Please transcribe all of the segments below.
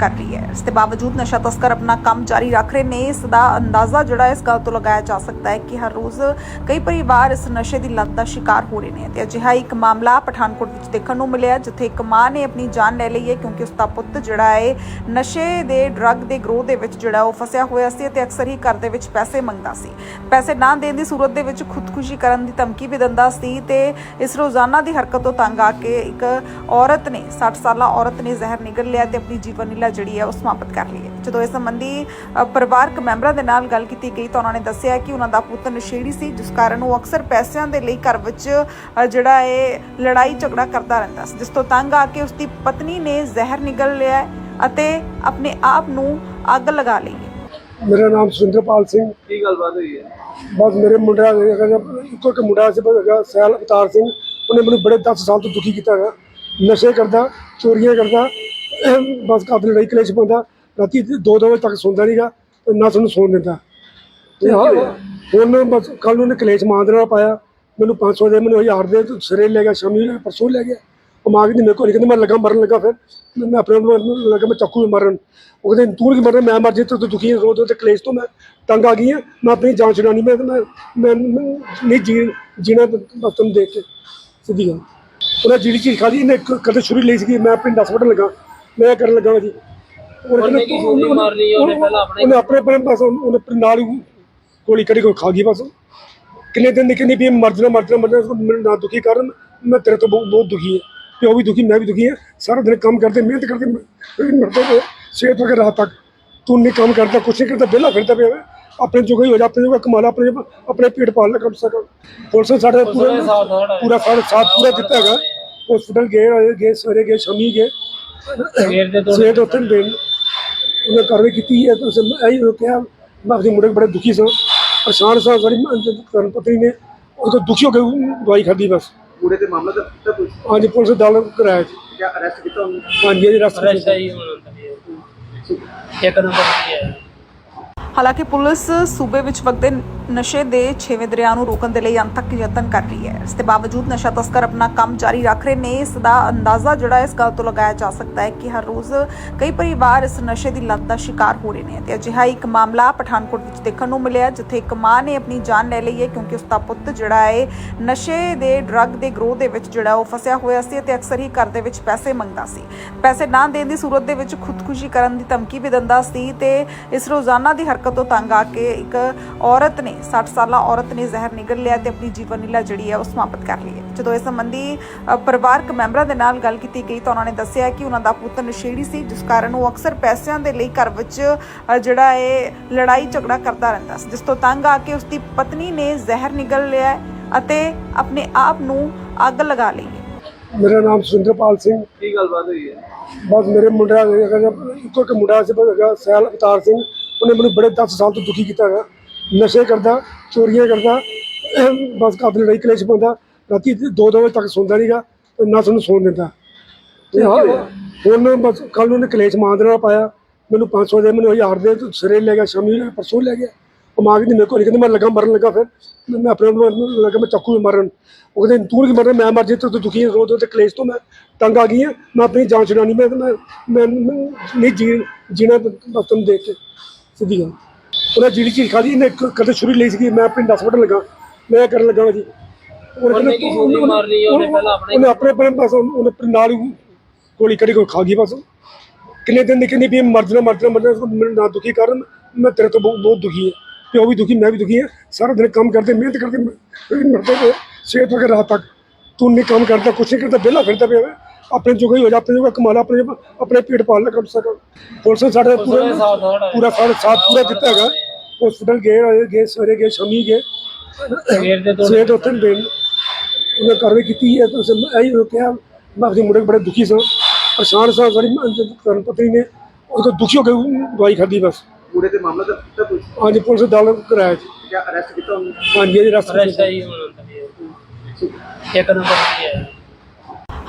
ਕਰ ਰਹੀ ਹੈ। ਇਸ ਦੇ ਬਾਵਜੂਦ ਨਸ਼ਾ ਤਸਕਰ ਆਪਣਾ ਕੰਮ ਜਾਰੀ ਰੱਖ ਰਹੇ ਨੇ। ਇਸ ਦਾ ਅੰਦਾਜ਼ਾ ਜਿਹੜਾ ਇਸ ਗੱਲ ਤੋਂ ਲਗਾਇਆ ਜਾ ਸਕਦਾ ਹੈ ਕਿ ਹਰ ਰੋਜ਼ ਕਈ ਪਰਿਵਾਰ ਇਸ ਨਸ਼ੇ ਦੀ ਲੱਤ ਦਾ ਸ਼ਿਕਾਰ ਹੋ ਰਹੇ ਨੇ ਤੇ ਅਜਿਹਾ ਇੱਕ ਮਾਮਲਾ ਪਠਾਨਕੋਟ ਵਿੱਚ ਦੇਖਣ ਨੂੰ ਮਿਲਿਆ, ਜਿੱਥੇ ਇੱਕ ਮਾਂ ਨੇ ਆਪਣੀ ਜਾਨ ਲੈ ਲਈ ਹੈ ਕਿਉਂਕਿ ਉਸ ਦਾ ਪੁੱਤ ਜਿਹੜਾ ਹੈ, ਨਸ਼ੇ ਦੇ ਡਰੱਗ ਦੇ ਗਰੋਹ ਦੇ ਵਿੱਚ ਜਿਹੜਾ ਉਹ ਫਸਿਆ ਹੋਇਆ ਸੀ ਤੇ ਅਕਸਰ ਹੀ ਘਰ ਦੇ ਵਿੱਚ ਪੈਸੇ ਮੰਗਦਾ ਸੀ। ਪੈਸੇ ਨਾ ਦੇਣ ਦੀ ਸੂਰਤ ਦੇ ਵਿੱਚ ਖੁਦਕੁਸ਼ੀ ਕਰਨ ਦੀ ਧਮਕੀ ਵੀ ਦਿੰਦਾ ਸੀ ਤੇ ਇਸ ਰੋਜ਼ਾਨਾ ਦੀ ਹਰਕਤ ਤੋਂ ਤੰਗ ਆ ਕੇ ਇੱਕ ਔਰਤ ਨੇ 60 ਸਾਲਾ ਔਰਤ ਨੇ ਜ਼ਹਿਰ ਨਿਗਲ ਲਿਆ ਤੇ ਆਪਣੀ ਜੀਵਨ ਲੀਲਾ ਜਿਹੜੀ ਹੈ ਉਹ ਸਮਾਪਤ ਕਰ ਲਈ ਹੈ ਜਦੋਂ ਇਸ ਸੰਬੰਧੀ ਪਰਿਵਾਰਕ ਮੈਂਬਰਾਂ ਦੇ ਨਾਲ ਗੱਲ ਕੀਤੀ ਗਈ ਤਾਂ ਉਹਨਾਂ ਨੇ ਦੱਸਿਆ ਕਿ ਉਹਨਾਂ ਦਾ ਪੁੱਤ ਨਸ਼ੇੜੀ ਸੀ ਜਿਸ ਕਾਰਨ ਉਹ ਅਕਸਰ ਪੈਸਿਆਂ ਦੇ ਲਈ ਘਰ ਵਿੱਚ ਜਿਹੜਾ ਇਹ ਲੜਾਈ ਝਗੜਾ ਕਰਦਾ ਰਹਿੰਦਾ ਸੀ। ਜਿਸ ਤੋਂ ਤੰਗ ਆ ਕੇ ਉਸ ਦੀ ਪਤਨੀ ਨੇ ਜ਼ਹਿਰ ਨਿਗਲ ਲਿਆ ਅਤੇ ਆਪਣੇ ਆਪ ਨੂੰ ਅੱਗ ਲਗਾ ਲਈ ਮੇਰਾ ਨਾਮ ਸੁਰਿੰਦਰਪਾਲ ਸਿੰਘ। ਕੀ ਗੱਲਬਾਤ ਹੋਈ ਹੈ? ਬਸ ਮੇਰੇ ਮੁੰਡਾ ਇੱਕੋ ਇੱਕ ਮੁੰਡਾ ਸੀ ਬਸ ਸੈਲ ਅਵਤਾਰ ਸਿੰਘ। ਉਹਨੇ ਮੈਨੂੰ ਬੜੇ 10 ਸਾਲ ਤੋਂ ਦੁਖੀ ਕੀਤਾ ਹੈਗਾ। ਨਸ਼ੇ ਕਰਦਾ ਚੋਰੀਆਂ ਕਰਦਾ ਅਹ ਬਸ ਕਾਫੀ ਲੜਾਈ ਕਲੇਸ਼ ਪਾਉਂਦਾ ਰਾਤੀ 2-2 ਵਜੇ ਤੱਕ ਸੌਂਦਾ ਨਹੀਂਗਾ ਤੇ ਨਾ ਸਾਨੂੰ ਸੌਣ ਦਿੰਦਾ। ਤੇ ਹਾਂ ਹੁਣ ਬਸ ਕੱਲ ਨੂੰ ਉਹਨੇ ਕਲੇਸ਼ ਮਾਂ ਦੇ ਨਾਲ ਪਾਇਆ। ਮੈਨੂੰ 500 ਦੇ ਮੈਨੂੰ 1000 ਦੇ ਸਿਰੇ ਲੈ ਗਿਆ ਸ਼ਾਮੀ ਪਰਸੋਂ ਲੈ ਗਿਆ। ਉਹ ਮਾਂ ਕਹਿੰਦੀ ਮੇਰੇ ਕੋਲ ਕਹਿੰਦੀ ਮੈਂ ਲੱਗਾ ਮਰਨ ਲੱਗਾ ਫਿਰ। ਮੈਂ ਆਪਣੇ ਆਪ ਨੂੰ ਲੱਗਾ ਮੈਂ ਚੱਕੂ ਵੀ ਮਾਰਨ। ਉਹ ਕਹਿੰਦੇ ਤੂੰ ਨਹੀਂ ਮਰਨਾ ਮੈਂ ਮਰ ਜੇ ਤੂੰ ਦੁਖੀ ਰੋ ਰੋ ਤੇ ਕਲੇਸ਼ ਤੋਂ ਮੈਂ ਤੰਗ ਆ ਗਈ ਹਾਂ ਮੈਂ ਆਪਣੀ ਜਾਨ ਛੁਡਾਉਣੀ ਮੈਂ ਮੈਂ ਨਹੀਂ ਜੀ ਜੀਣਾ ਬਸ ਦੇਖ ਕੇ। ਸਿੱਧੀ ਗੱਲ। ਉਹਨਾਂ ਜਿਹੜੀ ਚੀਜ਼ ਖਾਦੀ ਇਹਨੇ ਕ- ਕਦੇ ਛੁਰੀ ਲਈ ਸੀਗੀ ਮੈਂ ਪਿੰਡ ਹਸਪਤਾਲ ਲੱਗਾ। ਮੈਂ ਕਰਨ ਲੱਗਾ ਜੀ। ਉਹਨੇ ਉਹਨੇ ਕੀ ਗੋਲੀ ਮਾਰ ਲਈ, ਉਹਨੇ ਪਹਿਲਾਂ ਆਪਣੇ- ਉਹਨੇ ਆਪਣੇ ਆਪਣੇ ਬਸ ਉਹਨੇ ਉਹਨੇ ਆਪਣੇ ਨਾਲ ਹੀ ਗੋਲੀ ਕੱਢੀ ਕੋਈ ਖਾ ਗਈ ਬਸ। ਕਿੰਨੇ ਦਿਨ ਦੀ ਕਹਿੰਦੀ ਵੀ ਮਰ ਜਾਣਾ ਮਰ ਜਾਣਾ ਮਰ ਜਾਣਾ ਮੈਨੂੰ ਨਾ ਦੁਖੀ ਕਰਨ ਮੈਂ ਤੇਰੇ ਤੋਂ ਬਹੁਤ ਬਹੁਤ ਦੁਖੀ ਹਾਂ। ਤੇ ਉਹ ਵੀ ਦੁਖੀ ਮੈਂ ਵੀ ਦੁਖੀ ਹਾਂ। ਸਾਰਾ ਦਿਨ ਕੰਮ ਕਰਦੇ ਮਿਹਨਤ ਕਰਦੇ ਮ- ਮਰਦੇ ਪਏ ਸਵੇਰ ਤੋਂ ਲੈ ਕੇ ਰਾਤ ਤੱਕ। ਤੂੰ ਨਹੀਂ ਕੰਮ ਕਰਦਾ ਕੁਛ ਨਹੀਂ ਕਰਦਾ ਵਿਹਲਾ ਫਿਰਦਾ ਪਿਆ ਵਾ। ਆਪਣੇ ਜੋਗਾ ਹੀ ਹੋ ਜਾ ਆਪਣੇ ਜੋਗਾ ਕਮਾ ਲਾ ਆਪਣੇ ਆਪਣੇ ਪੇਟ ਪਾਲ ਲੈ ਕਮ ਸੇ ਕਮ। ਪੁਲਿਸ ਨੇ ਸਾਡੇ ਪੂਰਾ ਨੇ ਸਾਥ ਸਾਡਾ ਪੂਰਾ ਸਾਡਾ ਸਾਥ ਪੂਰਾ ਦਿੱਤਾ ਹੈਗਾ। ਹਸਪੀਟਲ ਗਏ ਆਏ ਗਏ ਸਵੇਰੇ ਗਏ ਸ਼ਾਮੀ ਗਏ। ਸਵੇਰ ਦੇ ਤੋਂ ਸਵੇਰ ਤੋਂ ਉੱਥੇ ਦੇਣ ਉਹਨੇ ਕਾਰਵਾਈ ਕੀਤੀ ਹੈ ਤੁਸੀਂ ਇਹੀ ਰੋਕਿਆ ਮੈਂ ਆਪਣੇ ਮੁੰਡੇ ਬੜੇ ਦੁਖੀ ਸਾਂ ਪਰੇਸ਼ਾਨ ਸਾਂ ਸਾਡੀ ਕਰਨ ਪਤਨੀ ਨੇ ਉਹ ਤੋਂ ਦੁਖੀ ਹੋ ਕੇ ਦਵਾਈ ਖਾਧੀ ਬਸ। ਪੂਰੇ ਤੇ ਮਾਮਲਾ ਤਾਂ ਤਾਂ ਪੁਲਿਸ ਹਾਂਜੀ ਪੁਲਿਸ ਦਾਲ ਕਰਾਇਆ ਜੀ। ਕਿਆ ਅਰੈਸਟ ਕੀਤਾ ਉਹਨੂੰ? ਹਾਂਜੀ ਜੀ ਰਸਤੇ ਫਰੈਸ਼ ਆਈ ਹੁਣ ਇੱਕ ਨੰਬਰ ਤੇ ਹੈ। ਹਾਲਾਂਕਿ ਪੁਲਿਸ ਸੂਬੇ ਵਿੱਚ ਵਗਦੇ ਨਸ਼ੇ ਦੇ ਛੇਵੇਂ ਦਰਿਆ ਨੂੰ ਰੋਕਣ ਦੇ ਲਈ ਅੰਤਕ ਯਤਨ ਕਰ ਰਹੀ ਹੈ। ਇਸ ਦੇ ਬਾਵਜੂਦ ਨਸ਼ਾ ਤਸਕਰ ਆਪਣਾ ਕੰਮ ਜਾਰੀ ਰੱਖ ਰਹੇ ਨੇ, ਇਸ ਦਾ ਅੰਦਾਜ਼ਾ ਜਿਹੜਾ ਇਸ ਗੱਲ ਤੋਂ ਲਗਾਇਆ ਜਾ ਸਕਦਾ ਹੈ ਕਿ ਹਰ ਰੋਜ਼ ਕਈ ਪਰਿਵਾਰ ਇਸ ਨਸ਼ੇ ਦੀ ਲੱਤ ਦਾ ਸ਼ਿਕਾਰ ਹੋ ਰਹੇ ਨੇ ਤੇ ਅਜਿਹਾ ਇੱਕ ਮਾਮਲਾ ਪਠਾਨਕੋਟ ਵਿੱਚ ਦੇਖਣ ਨੂੰ ਮਿਲਿਆ, ਜਿੱਥੇ ਇੱਕ ਮਾਂ ਨੇ ਆਪਣੀ ਜਾਨ ਲੈ ਲਈ ਹੈ ਕਿਉਂਕਿ ਉਸ ਦਾ ਪੁੱਤ ਜਿਹੜਾ ਹੈ, ਨਸ਼ੇ ਦੇ ਡਰੱਗ ਦੇ ਗਰੋਹ ਦੇ ਵਿੱਚ ਜਿਹੜਾ ਉਹ ਫਸਿਆ ਹੋਇਆ ਸੀ ਤੇ ਅਕਸਰ ਹੀ ਘਰ ਦੇ ਵਿੱਚ ਪੈਸੇ ਮੰਗਦਾ ਸੀ। ਪੈਸੇ ਨਾ ਦੇਣ ਦੀ ਸੂਰਤ ਦੇ ਵਿੱਚ ਖੁਦਕੁਸ਼ੀ ਕਰਨ ਦੀ ਧਮਕੀ ਵੀ ਦਿੰਦਾ ਸੀ ਤੇ ਇਸ ਰੋਜ਼ਾਨਾ ਦੀ ਹਰਕਤ ਤੋਂ ਤੰਗ ਆ ਕੇ ਇੱਕ ਔਰਤ ਨੇ 60 ਸਾਲਾ ਔਰਤ ਨੇ ਜ਼ਹਿਰ ਨਿਗਲ ਲਿਆ ਤੇ ਆਪਣੀ ਜੀਵਨ ਲੀਲਾ ਜਿਹੜੀ ਹੈ ਉਹ ਸਮਾਪਤ ਕਰ ਲਈ ਹੈ। ਜਦੋਂ ਇਸ ਸੰਬੰਧੀ ਪਰਿਵਾਰਕ ਮੈਂਬਰਾਂ ਦੇ ਨਾਲ ਗੱਲ ਕੀਤੀ ਗਈ ਤਾਂ ਉਹਨਾਂ ਨੇ ਦੱਸਿਆ ਕਿ ਉਹਨਾਂ ਦਾ ਪੁੱਤ ਨਸ਼ੇੜੀ ਸੀ ਜਿਸ ਕਾਰਨ ਉਹ ਅਕਸਰ ਪੈਸਿਆਂ ਦੇ ਲਈ ਘਰ ਵਿੱਚ ਜਿਹੜਾ ਇਹ ਲੜਾਈ ਝਗੜਾ ਕਰਦਾ ਰਹਿੰਦਾ ਸੀ ਜਿਸ ਤੋਂ ਤੰਗ ਆ ਕੇ ਉਸ ਦੀ ਪਤਨੀ ਨੇ ਜ਼ਹਿਰ ਨਿਗਲ ਲਿਆ ਹੈ ਅਤੇ ਆਪਣੇ ਆਪ ਨੂੰ ਅੱਗ ਲਗਾ ਲਈ ਹੈ। ਮੇਰਾ ਨਾਮ ਸੁਰਿੰਦਰਪਾਲ ਸਿੰਘ। ਕੀ ਗੱਲਬਾਤ ਹੋਈ ਹੈ? ਬਸ ਮੇਰੇ ਮੁੰਡਾ ਇੱਕੋ ਇੱਕ ਮੁੰਡਾ ਸੀ ਬਸ ਸੈਲ ਅਵਤਾਰ ਸਿੰਘ। ਉਹਨੇ ਮੈਨੂੰ ਬੜੇ 10 ਸਾਲ ਤੋਂ ਦੁਖੀ ਕੀਤਾ ਹੈਗਾ। ਨਸ਼ੇ ਕਰਦਾ, ਚੋਰੀਆਂ ਕਰਦਾ ਬਸ ਕਾਫੀ ਲੜਾਈ ਕਲੇਸ਼ ਪਾਉਂਦਾ, ਰਾਤੀ 2-2 ਵਜੇ ਤੱਕ ਸੌਂਦਾ ਨਹੀਂਗਾ ਤੇ ਨਾ ਸਾਨੂੰ ਸੌਣ ਦਿੰਦਾ। ਤੇ ਹੁਣ ਬਸ ਕੱਲ ਨੂੰ ਉਹਨੇ ਕਲੇਸ਼ ਮਾਂ ਦੇ ਨਾਲ ਪਾਇਆ, ਮੈਨੂੰ 500 ਦੇ, ਮੈਨੂੰ 1000 ਦੇ ਤੂੰ ਸਿਰੇ ਲੈ ਗਿਆ, ਸ਼ਾਮੀ ਲੈ ਪਰਸੋਂ ਲੈ ਗਿਆ। ਉਹ ਮਾਂ ਕਹਿੰਦੀ ਮੇਰੇ ਕੋਲ ਨਹੀਂ ਕਹਿੰਦੀ ਮੈਂ ਲੱਗਾ ਮਰਨ ਲੱਗਾ ਫਿਰ, ਮੈਂ ਮੈਂ ਆਪਣੇ ਨੂੰ ਲੱਗਾ, ਮੈਂ ਚੱਕੂ ਵੀ ਮਾਰਨ। ਉਹ ਕਹਿੰਦੇ ਤੂੰ ਨਹੀਂ ਮਰਨਾ, ਮੈਂ ਮਰ ਜੇ ਤੂੰ ਦੁਖੀ ਹੈ ਰੋ ਰੋ ਤੇ ਕਲੇਸ਼ ਤੋਂ ਮੈਂ ਤੰਗ ਆ ਗਈ ਹਾਂ, ਮੈਂ ਆਪਣੀ ਜਾਨ ਛੁਡਾਉਣੀ, ਮੈਂ ਮੈਂ ਨਹੀਂ ਜੀ ਜੀਣਾ ਬਸ ਤੁਹਾਨੂੰ ਦੇਖ ਕੇ ਸਿੱਧੀ ਗੱਲ। ਉਹਨਾਂ ਜਿਹੜੀ ਚੀਜ਼ ਖਾਦੀ ਇਹਨੇ ਕ- ਕਦੇ ਛੁਰੀ ਲਈ ਸੀਗੀ ਮੈਂ ਪਿੰਡ ਹਸਪਤਾਲ ਲੱਗਾ ਮੈਂ ਕਰਨ ਲੱਗਾ ਜੀ ਉਹਨੇ ਕੀ ਗੋਲੀ ਮਾਰ ਲਈ, ਉਹਨੇ ਪਹਿਲਾਂ ਆਪਣੇ- ਉਹਨੇ ਆਪਣੇ ਆਪਣੇ ਬਸ ਉਹਨੇ ਆਪਣੇ ਨਾਲ ਹੀ ਗੋਲੀ ਕੱਢੀ ਕੋਈ ਖਾ ਗਈ ਬਸ। ਕਿੰਨੇ ਦਿਨ ਦੀ ਕਹਿੰਦੀ ਵੀ ਮਰ ਜਾਣਾ ਮਰ ਜਾਣਾ ਮਰ ਜਾਣਾ ਮੈਨੂੰ ਨਾ ਦੁਖੀ ਕਰਨ ਮੈਂ ਤੇਰੇ ਤੋਂ ਬਹੁਤ ਬਹੁਤ ਦੁਖੀ ਹਾਂ। ਤੇ ਉਹ ਵੀ ਦੁਖੀ ਮੈਂ ਵੀ ਦੁਖੀ ਹਾਂ। ਸਾਰਾ ਦਿਨ ਕੰਮ ਕਰਦੇ ਮਿਹਨਤ ਕਰਦੇ ਮ- ਮਰਦੇ ਪਏ ਸਵੇਰ ਤੋਂ ਕੇ ਰਾਤ ਤੱਕ। ਤੂੰ ਨਹੀਂ ਕੰਮ ਕਰਦਾ ਕੁਛ ਨਹੀਂ ਕਰਦਾ ਵਿਹਲਾ ਫਿਰਦਾ ਪਿਆ ਵਾ। ਆਪਣੇ ਜੋਗਾ ਹੀ ਹੋ ਜਾ ਆਪਣੇ ਜੋਗਾ ਕਮਾ ਲਾ ਆਪਣੇ ਆਪਣੇ ਪੇਟ ਪਾਲ ਲੈ ਕਮ ਸੇ ਕਮ ਪੁਲਿਸ ਨੇ ਸਾਡੇ ਪੂਰਾ ਪੂਰਾ ਸਾਡਾ ਸਾਥ ਪੂਰਾ ਦਿੱਤਾ ਹੈਗਾ। ਹਸਪੀਟਲ ਗਏ ਆਏ ਗਏ ਸਵੇਰੇ ਗਏ ਸ਼ਾਮੀ ਗਏ। ਸਵੇਰ ਦੇ ਤੋਂ ਸਵੇਰ ਤੋਂ ਉੱਥੇ ਦੇਣ ਉਹਨੇ ਕਾਰਵਾਈ ਕੀਤੀ ਹੈ ਤੁਸੀਂ ਇਹੀ ਰੋਕਿਆ ਮੈਂ ਆਪਣੇ ਮੁੰਡੇ ਬੜੇ ਦੁਖੀ ਸਾਂ। ਪਰੇਸ਼ਾਨ ਸਾਂ ਸਾਡੀ ਕਰਨ ਪਤਨੀ ਨੇ ਉਹ ਤੋਂ ਦੁਖੀ ਹੋ ਕੇ ਦਵਾਈ ਖਾਧੀ ਬਸ। ਪੂਰੇ ਤੇ ਮਾਮਲਾ ਤਾਂ ਤਾਂ ਪੁਲਿਸ ਹਾਂਜੀ ਪੁਲਿਸ ਦਾਲ ਕਰਾਇਆ ਜੀ। ਕਿਆ ਅਰੈਸਟ ਕੀਤਾ ਉਹਨੂੰ? ਹਾਂਜੀ ਜੀ ਰਸਤੇ ਫਰੈਸ਼ ਆਈ ਹੁਣ ਇੱਕ ਨੰਬਰ ਹੈ।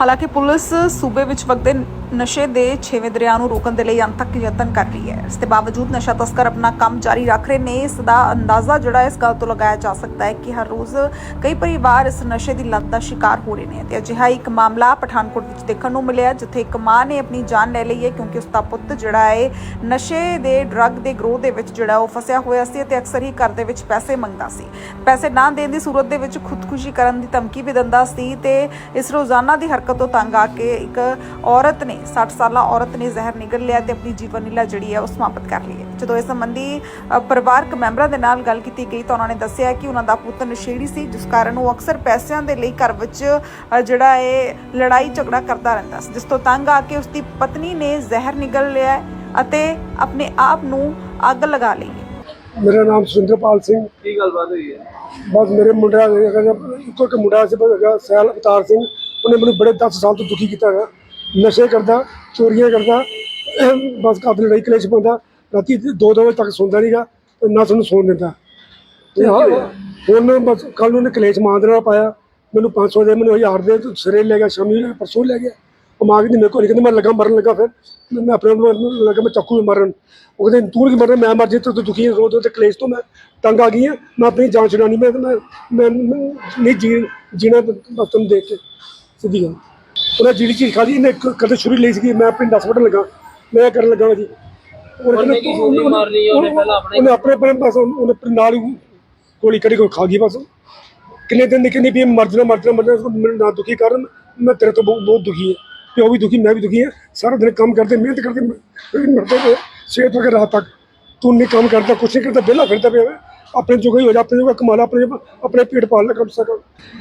ਹਾਲਾਂਕਿ ਪੁਲਿਸ ਸੂਬੇ ਵਿੱਚ ਵਗਦੇ ਨਸ਼ੇ ਦੇ ਛੇਵੇਂ ਦਰਿਆ ਨੂੰ ਰੋਕਣ ਦੇ ਲਈ ਅੰਤਕ ਯਤਨ ਕਰ ਰਹੀ ਹੈ। ਇਸ ਦੇ ਬਾਵਜੂਦ ਨਸ਼ਾ ਤਸਕਰ ਆਪਣਾ ਕੰਮ ਜਾਰੀ ਰੱਖ ਰਹੇ ਨੇ, ਇਸ ਦਾ ਅੰਦਾਜ਼ਾ ਜਿਹੜਾ ਇਸ ਗੱਲ ਤੋਂ ਲਗਾਇਆ ਜਾ ਸਕਦਾ ਹੈ ਕਿ ਹਰ ਰੋਜ਼ ਕਈ ਪਰਿਵਾਰ ਇਸ ਨਸ਼ੇ ਦੀ ਲੱਤ ਦਾ ਸ਼ਿਕਾਰ ਹੋ ਰਹੇ ਨੇ ਤੇ ਅਜਿਹਾ ਇੱਕ ਮਾਮਲਾ ਪਠਾਨਕੋਟ ਵਿੱਚ ਦੇਖਣ ਨੂੰ ਮਿਲਿਆ, ਜਿੱਥੇ ਇੱਕ ਮਾਂ ਨੇ ਆਪਣੀ ਜਾਨ ਲੈ ਲਈ ਹੈ ਕਿਉਂਕਿ ਉਸ ਦਾ ਪੁੱਤ ਜਿਹੜਾ ਹੈ, ਨਸ਼ੇ ਦੇ ਡਰੱਗ ਦੇ ਗਰੋਹ ਦੇ ਵਿੱਚ ਜਿਹੜਾ ਉਹ ਫਸਿਆ ਹੋਇਆ ਸੀ ਤੇ ਅਕਸਰ ਹੀ ਘਰ ਦੇ ਵਿੱਚ ਪੈਸੇ ਮੰਗਦਾ ਸੀ। ਪੈਸੇ ਨਾ ਦੇਣ ਦੀ ਸੂਰਤ ਦੇ ਵਿੱਚ ਖੁਦਕੁਸ਼ੀ ਕਰਨ ਦੀ ਧਮਕੀ ਵੀ ਦਿੰਦਾ ਸੀ ਤੇ ਇਸ ਰੋਜ਼ਾਨਾ ਦੀ ਹਰਕਤ ਤੋਂ ਤੰਗ ਆ ਕੇ ਇੱਕ ਔਰਤ ਨੇ 60 ਸਾਲਾ ਔਰਤ ਨੇ ਜ਼ਹਿਰ ਨਿਗਲ ਲਿਆ ਤੇ ਆਪਣੀ ਜੀਵਨ ਲੀਲਾ ਜਿਹੜੀ ਹੈ ਉਹ ਸਮਾਪਤ ਕਰ ਲਈ ਹੈ। ਜਦੋਂ ਇਸ ਸੰਬੰਧੀ ਪਰਿਵਾਰਕ ਮੈਂਬਰਾਂ ਦੇ ਨਾਲ ਗੱਲ ਕੀਤੀ ਗਈ ਤਾਂ ਉਹਨਾਂ ਨੇ ਦੱਸਿਆ ਕਿ ਉਹਨਾਂ ਦਾ ਪੁੱਤ ਨਸ਼ੇੜੀ ਸੀ ਜਿਸ ਕਾਰਨ ਉਹ ਅਕਸਰ ਪੈਸਿਆਂ ਦੇ ਲਈ ਘਰ ਵਿੱਚ ਜਿਹੜਾ ਇਹ ਲੜਾਈ ਝਗੜਾ ਕਰਦਾ ਰਹਿੰਦਾ ਸੀ ਜਿਸ ਤੋਂ ਤੰਗ ਆ ਕੇ ਉਸ ਦੀ ਪਤਨੀ ਨੇ ਜ਼ਹਿਰ ਨਿਗਲ ਲਿਆ ਅਤੇ ਆਪਣੇ ਆਪ ਨੂੰ ਅੱਗ ਲਗਾ ਲਈ। ਮੇਰਾ ਨਾਮ ਸੁਰਿੰਦਰਪਾਲ ਸਿੰਘ। ਕੀ ਗੱਲਬਾਤ ਹੋਈ ਹੈ? ਬਸ ਮੇਰੇ ਮੁੰਡਾ ਇੱਕੋ ਇੱਕ ਮੁੰਡਾ ਸੀ ਸੈਲ ਅਵਤਾਰ ਸਿੰਘ। ਉਹਨੇ ਮੈਨੂੰ ਬੜੇ 10 ਸਾਲ ਤੋਂ ਦੁਖੀ ਕੀਤਾ ਹੈਗਾ। ਨਸ਼ੇ ਕਰਦਾ, ਚੋਰੀਆਂ ਕਰਦਾ, ਬਸ ਘਰ ਦੀ ਲੜਾਈ ਕਲੇਸ਼ ਪਾਉਂਦਾ, ਰਾਤੀ 2-2 ਵਜੇ ਤੱਕ ਸੌਂਦਾ ਨਹੀਂਗਾ ਤੇ ਨਾ ਸਾਨੂੰ ਸੌਣ ਦਿੰਦਾ। ਤੇ ਹੁਣ ਬਸ ਕੱਲ ਉਹਨੇ ਕਲੇਸ਼ ਮਾਂਦ ਨਾਲ ਪਾਇਆ, ਮੈਨੂੰ 500 ਦੇ, ਮੈਨੂੰ 1000 ਦੇ ਸਿਰੇ ਲੈ ਗਿਆ, ਸ਼ਾਮੀ ਲੈ ਪਰਸੋਂ ਲੈ ਗਿਆ। ਉਹ ਮਾਂ ਕਹਿੰਦੀ ਮੇਰੇ ਕੋਲ ਨਹੀਂ ਕਹਿੰਦੀ ਮੈਂ ਲੱਗਾ, ਮਰਨ ਲੱਗਾ ਫਿਰ। ਮੈਂ ਆਪਣੇ ਆਪ ਨੂੰ ਲੱਗਾ, ਮੈਂ ਚੱਕੂ ਮਾਰਨ। ਉਹ ਕਹਿੰਦੇ, ਤੂੰ ਕੀ ਮਰਨਾ, ਮੈਂ ਮਰ ਜੇ ਤੂੰ ਦੁਖੀ ਹੈ ਰੋਜ਼ ਤੇ ਕਲੇਸ਼ ਤੋਂ ਮੈਂ ਤੰਗ ਆ ਗਈ ਹਾਂ, ਮੈਂ ਆਪਣੀ ਜਾਨ ਛਡਾਣੀ ਮੈਂ ਮੈਂ ਨਹੀਂ ਜੀ ਜੀਣਾ ਬਸ ਤੁਹਾਨੂੰ ਦੇਖ ਕੇ ਸਿੱਧੀ ਗੱਲ। ਉਹਨੇ ਜਿਹੜੀ ਚੀਜ਼ ਖਾਦੀ ਇਹਨੇ ਕ- ਕਦੇ ਛੁਰੀ ਲਈ ਸੀਗੀ ਮੈਂ ਆਪਣੀ 10 ਵੱਢਣ ਲੱਗਾ। ਮੈਂ ਕਰਨ ਲੱਗਾ ਜੀ ਉਹਨੇ ਉਹਨੇ ਕੀ ਛੁਰੀ ਮਾਰਨੀ ਹੈ, ਉਹਨੇ ਪਹਿਲਾਂ ਆਪਣੇ- ਉਹਨੇ ਆਪਣੇ ਆਪਣੇ ਬਸ ਉਹਨੇ ਆਪਣੇ ਨਾਲ ਹੀ ਗੋਲੀ ਕੜੀ ਕੋ ਖਾ ਗਈ ਬਸ। ਕਿੰਨੇ ਦਿਨ ਨਿਕਲਣੀ ਵੀ ਮਰ ਜਾਣਾ ਮਰ ਜਾਣਾ ਮਰ ਜਾਣਾ ਮੈਨੂੰ ਨਾ ਦੁਖੀ ਕਰਨ ਮੈਂ ਤੇਰੇ ਤੋਂ ਬਹੁਤ ਬਹੁਤ ਦੁਖੀ ਹਾਂ। ਪਿਓ ਵੀ ਦੁਖੀ ਮੈਂ ਵੀ ਦੁਖੀ ਹਾਂ। ਸਾਰਾ ਦਿਨ ਕੰਮ ਕਰਦੇ ਮਿਹਨਤ ਕਰਦੇ ਮ- ਮਰਦੇ ਪਏ ਸਵੇਰ ਤੋਂ ਕੇ ਰਾਤ ਤੱਕ। ਤੂੰ ਨਹੀਂ ਕੰਮ ਕਰਦਾ ਕੁਛ ਨਹੀਂ ਕਰਦਾ ਵਿਹਲਾ ਫਿਰਦਾ ਪਿਆ ਵਾ। ਆਪਣੇ ਜੋਗਾ ਹੀ ਹੋ ਜਾ ਆਪਣੇ ਜੋਗਾ ਕਮਾ ਲਾ ਆਪਣੇ ਆਪਣੇ ਪੇਟ ਪਾਲ ਲੈ ਕਮ ਸੇ ਕਮ